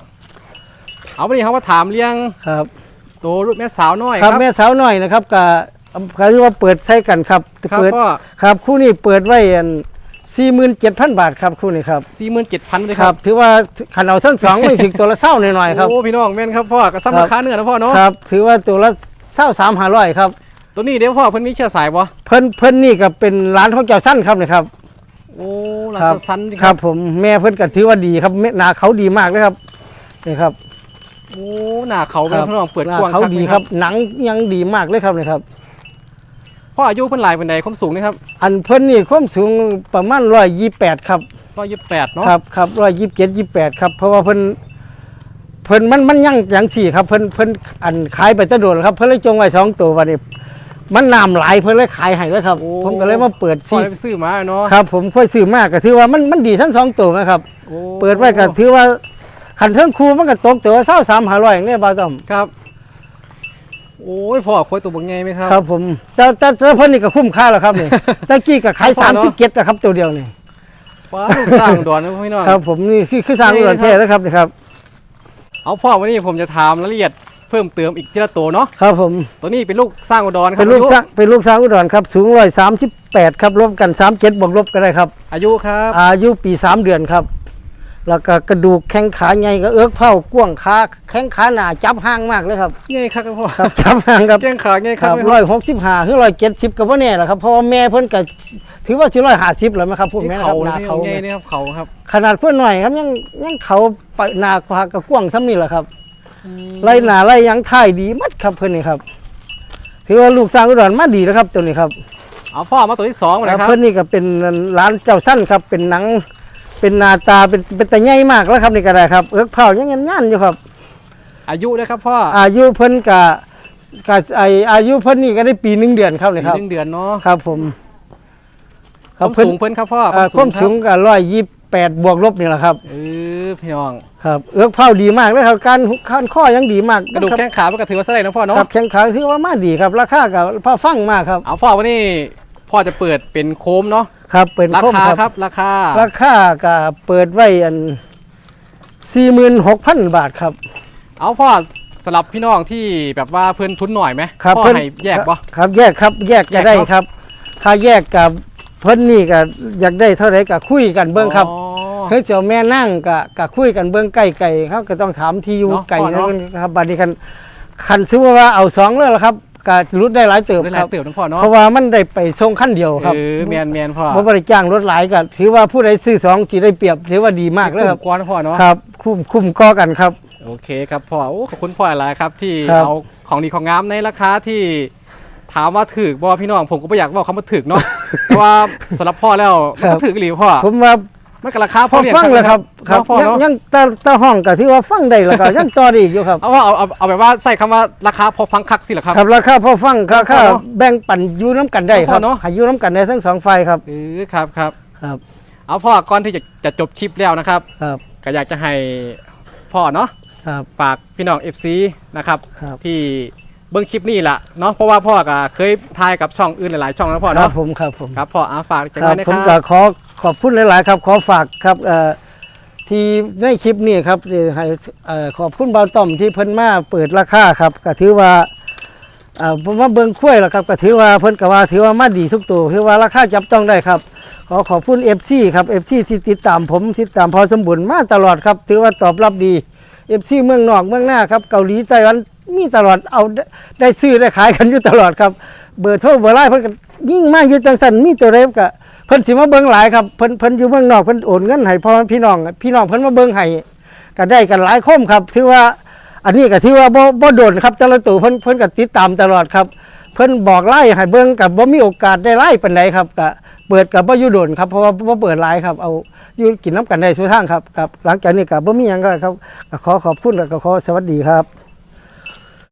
Speaker 1: เอาไปนี่เขามาถามเลี้ยง
Speaker 2: ครับ
Speaker 1: ตัวลูกแม่สาวน้อย
Speaker 2: ครับแม่สาวน้อยนะครับก็ก็คือว่าเปิดใช้กันครับ
Speaker 1: ครับ
Speaker 2: เปิด
Speaker 1: พ่อ
Speaker 2: ครับคู่นี้เปิดไว้อัน47,000 บาทครับคู่นี้ครับ
Speaker 1: 47,000เลย
Speaker 2: ค
Speaker 1: ค
Speaker 2: รั
Speaker 1: รั
Speaker 2: บบ ถือว่าขันเอาทั้งสองไม่ถึงตัวละเศร้าหน่อยๆครับ
Speaker 1: โอ้พี่น้องแม่นครับพ่อก็ซ้ำ
Speaker 2: ครับ
Speaker 1: ราคาเนื้อนะพ่อเนาะ
Speaker 2: ครับ ถือว่าตัวละเศร้าสามหาร้อยครับ
Speaker 1: ตัวนี้เดี๋ยวพ่อเพิ่นมีเชื้อสายบ่
Speaker 2: เพิ่นเพิ่นนี่ก็เป็นร้านของเจ้าสั้นครับนี่ครับ
Speaker 1: โอ้หลัง
Speaker 2: ครับ
Speaker 1: จะสั้นดิ
Speaker 2: ครับผมแม่เพิ่นก็ถือว่าดีครับแม่นาเขาดีมากเลยครับนี่ครับ
Speaker 1: โอ้หน้าเขา
Speaker 2: ค
Speaker 1: เป็น
Speaker 2: รับ
Speaker 1: พี่น้องเปิด
Speaker 2: หน้าก
Speaker 1: ว้าง
Speaker 2: เขา
Speaker 1: คัก
Speaker 2: ดี
Speaker 1: เลย
Speaker 2: ครับ หนังยังดีมากเลยครับนี่ครับ
Speaker 1: พ่ออายุเพิ่นหลายปานใดความสูงนี่ครับ
Speaker 2: อันเพิ่นนี่ความสูงประมาณ128ครับ
Speaker 1: 128เนาะ
Speaker 2: ครับครับ127 28ครับ เพราะว่าเพิ่นเพิ่นมันมันยังอย่างสี่ครับเพิ่นเพิ่นอันขายไปแตะโดนครับ เพิ่นเลยจงไว้สองตัววันนี้ มันน้ำหลายเพิ่นเลยขายให้แล้วครับผมก็เลยมาเปิด
Speaker 1: พ่อ
Speaker 2: สี่
Speaker 1: ได้ไปซื้อมาเนาะ
Speaker 2: ครับ ผมค่อยซื้อมากก็ถือว่ามันมันดีทั้งสองตัวนะครับ
Speaker 1: โอ้
Speaker 2: เปิดไว้ก็ถือว่าขันเทิงครูมันก็ตกตัวเศร้าสามหาร้อยอย่างนี้บ่าวต้อม
Speaker 1: ครับ โอ้ยพ่อคุยตัวบ่ไงไหมครับ
Speaker 2: ครับผมแต่แต่แต่เพิ่นนี่ก็คุ้มค่าแล้วครับนี่ ตะกี้ก็ขาย
Speaker 1: พอ
Speaker 2: สาม
Speaker 1: เนอะ
Speaker 2: สิบเก็ดนะครับตัวเดียวนี่
Speaker 1: ฟ้าลูกสร้างดอนนะพี่น้อง
Speaker 2: ครับ ผมนี่คือคือสร้าง
Speaker 1: นี่
Speaker 2: อุดร
Speaker 1: ครับ
Speaker 2: แท้แล้วครับนี่ครับ
Speaker 1: เอาพ่อวันนี้ผมจะถามรายละเอียด เพิ่มเติมอีกทีละตัวเนาะ
Speaker 2: ครับผม
Speaker 1: ตัวนี้เป็นลูกสร้างอุดรครับ
Speaker 2: เป็นลูก
Speaker 1: อายุ
Speaker 2: สร้างเป็นลูกสร้างอุดรครับ สูงร้อยสามสิบแปดครับรวมกันสามเจ็ดบวกลบก็ได้ครับ
Speaker 1: อายุครับ
Speaker 2: อายุปีสามเดือนครับ แล้วก็กระดูกแข้งขาใหญ่ก็เอื้อกเผากว้างขาแข้งขาหนาจับห่างมากเลยครับ
Speaker 1: เงี้ยครับพ่อ
Speaker 2: ครับจับห่างครับ
Speaker 1: เกี้ยงขาเงี้ย
Speaker 2: ค
Speaker 1: ครั
Speaker 2: รั
Speaker 1: บบ
Speaker 2: ร้อยหกสิบห้าคือร้อยเจ็ดสิบก็บ่แน่แหละครับเพราะว่าแม่เพิ่นก็ถือว่าสิร้อยห้าสิบแล้วไหมครับพูด
Speaker 1: นี่
Speaker 2: แม่นค
Speaker 1: เขา
Speaker 2: รับห
Speaker 1: เลย
Speaker 2: นา
Speaker 1: พี่
Speaker 2: เขา
Speaker 1: เงี้ย
Speaker 2: เนี่ย
Speaker 1: นี่ครับเขาครับ
Speaker 2: ขนาดเพื่อนหน่อยครับยังยังเขาไปหนาผากระกว้างซ้ำนี่แหละครับ ไล่หนาไล่หยังท่ายดีมัดครับเพื่อนนี่ครับ ถือว่าลูกสร้างอุดรมาดีแล้วครับตัวนี้ครับ
Speaker 1: เอาพ่อมาตัวที่สองมาเลยครับ
Speaker 2: เพื่อนนี่ก็เป็นร้านเจ้าสั้นครับ เป็นหนัง เป็นหนาตาเป็นเป็นตาใหญ่มากแล้วครับนี่ก็ได้ครับเอิกเผายังยันยันอยู่ครับ
Speaker 1: อายุเลยครับพ่อ
Speaker 2: อายุเพิ่นกะกะไออายุเพิ่นนี่ก็ได้ปีหนึ่งเดือนครับนี่ครับ
Speaker 1: หนึ่งเดือนเนาะ
Speaker 2: ครับ ผม
Speaker 1: ความสูงเพิ่นครับพ่อ
Speaker 2: อ่าความสูง
Speaker 1: ครับ
Speaker 2: กับร้อยยี่แปดบวกลบนี่แหละครับ
Speaker 1: เออพี่น้อง
Speaker 2: ครับเอือกเผาดีมากเลยครับการการข้อยังดีมาก
Speaker 1: กระดูก
Speaker 2: ครับ
Speaker 1: แข้งขามันก็ถือว่าใส่นะพ่อเนาะ
Speaker 2: ครับแข้งขาที่ว่ามาดีครับ ราคากับพ่อฟังมากครับ
Speaker 1: เอาพ่อวันนี้พ่อจะเปิดเป็นโคมเนาะ
Speaker 2: ครับเป็น
Speaker 1: รา
Speaker 2: คม
Speaker 1: คา
Speaker 2: ครับ
Speaker 1: ครับ ราคา
Speaker 2: ราคาก็เปิดไว้อันสี่หมื่นหกพันบาทครับ
Speaker 1: เอาพ่อสำหรับพี่น้องที่แบบว่าเพิ่นทุนหน่อยไหม
Speaker 2: ครับ
Speaker 1: พ่อ
Speaker 2: เพิ่น
Speaker 1: ให้แยกปะ
Speaker 2: ครับแยกครับแยก
Speaker 1: แย
Speaker 2: จะ
Speaker 1: ก
Speaker 2: ได้
Speaker 1: เนอะ
Speaker 2: ครับ ถ้าแยกกับเพิ่นนี่ก็อยากได้เท่าไหร่ก็คุยกันเบิ้งครับ
Speaker 1: อ๋อ
Speaker 2: เฮ้ยเจ้าแม่นั่งก็ก็คุยกันเบิ้งใกล้ไก่เขาก็ต้องถามที่อยู่
Speaker 1: เนาะ
Speaker 2: ไก่
Speaker 1: พ่อเนาะ
Speaker 2: ครับบัดนี้คันคันซื้อว่าเอาสองเลยละครับก็รุดได้หลายเติบ
Speaker 1: ได้ห
Speaker 2: ค
Speaker 1: ลา
Speaker 2: รั
Speaker 1: ย
Speaker 2: บ
Speaker 1: เติบนะพ่อเนาะ
Speaker 2: เพราะว่ามันได้ไปส่งขั้นเดียวครับ
Speaker 1: เออแมนแมนพ่อ
Speaker 2: บ่บริจ้างรถหลายก็ถือว่าผู้ใดซื้อสองจีได้เปรียบถือว่าดีมากเลยครับ
Speaker 1: คุ้กวนนะพ่อเนาะ
Speaker 2: ครับ คุ้มคุ้มก็กันครับ
Speaker 1: โอเคครับพ่อโอ้ขอบคุณพ่อหลายครับที่
Speaker 2: ครับ
Speaker 1: เอาของดีของงามในราคาที่ถามว่าถึกบ่พี่น้องผมก็ไม่อยากบอกคำว่าถึกเนาะแต่ว่าสำหรับพ่อแล้วมันก็ถึกอีหรือพ่อ
Speaker 2: ผมว่า
Speaker 1: มันก็ราคา
Speaker 2: พอ
Speaker 1: เลี้ย
Speaker 2: ฟังเลยครับ
Speaker 1: เนาะพ่อ
Speaker 2: ยัง
Speaker 1: เนาะ
Speaker 2: ยังตาตาห้องก็ถือว่าฟังได้แล้วก็ ยังต่อได้อีกอยู่ครับ
Speaker 1: เอาว่าเอาเอาเอาแบบว่าใส่คำว่าราคาพอฟังคักสิเหรอครับ
Speaker 2: ครับราคาพอฟังราคา
Speaker 1: พอเนอะ
Speaker 2: แบ่งปันอยู่น้ำกันได้ค
Speaker 1: พ
Speaker 2: รั
Speaker 1: อบเนอะ
Speaker 2: ให้อยู่น้ำกันได้ทั้งสองฝ่ายครับ
Speaker 1: เออครับครับ
Speaker 2: ครับ
Speaker 1: เอาพ่อก่อนที่จะจะจบคลิปแล้วนะครับ
Speaker 2: ครับ
Speaker 1: ก็อยากจะให้พ่อเนาะ
Speaker 2: ครับ
Speaker 1: ฝากพี่น้อง FC นะครับ
Speaker 2: ครับ
Speaker 1: ที่ เบิ้งคลิปนี้แหละเนาะเพราะว่าพ่อก็เคยทายกับช่องอื่นหลายๆช่องแล้วพ่อ
Speaker 2: ครั
Speaker 1: เนาะ
Speaker 2: บผมครับผม
Speaker 1: ครับพ่ออาฝากจัง
Speaker 2: ค
Speaker 1: เล
Speaker 2: รับ
Speaker 1: ยนะ
Speaker 2: ผ
Speaker 1: ค
Speaker 2: ม
Speaker 1: รั
Speaker 2: ก็
Speaker 1: บ
Speaker 2: ขอขอบคุณหลาย ๆ ครับ ขอฝากครับเอ่อที่ในคลิปนี้ครับที่ให้เอ่อขอบคุณเบาต้อมที่เพิ่นมาเปิดราคาครับก็ถือว่าเอ่อผมว่าเบิ่งคุ้วยแล้วครับก็ถือว่าเพิ่นก็ว่าถือว่ามาดีทุกตัวถือว่าราคาจับต้องได้ครับ ขอขอบคุณ FC ครับ FC ที่ติดตามผมติดตามพอสมบูรณ์มาตลอดครับ ถือว่าตอบรับดี FC เมืองนอกเมืองหน้าครับเกาหลีไต้หวันมีตลอดเอาได้ได้ซื้อได้ขายกันอยู่ตลอดครับ เบอร์โทรเบอร์ไลน์เพิ่นก็ยิ่งมาอยู่จังสันมีตัวเรฟก็เพิ่นสิมาเบิ่งหลายครับเพิ่นเพิ่นอยู่เมืองนอกเพิ่นโอนเงินให้พ่อพี่น้องพี่น้องเพิ่นมาเบิ่งให้ก็ได้กันหลายคมครับถือว่าอันนี้ก็ถือว่าบ่บ่โดนครับแต่ละตัวเพิ่นเพิ่นก็ติดตามตลอดครับ เพิ่นบอกไล่ให้เบิ่งกับบ่มีโอกาสได้ไล่ปานใดครับก็ เปิดกับบ่อยู่โดนครับเพราะว่าบ่เปิดไลายครับเอายูดกินน้ำกันได้สุดทางครับกับหลังจากนี้กับ่มียังก็ครับก็ขอขอบคุณแล้วก็ขอสวัสดีครับ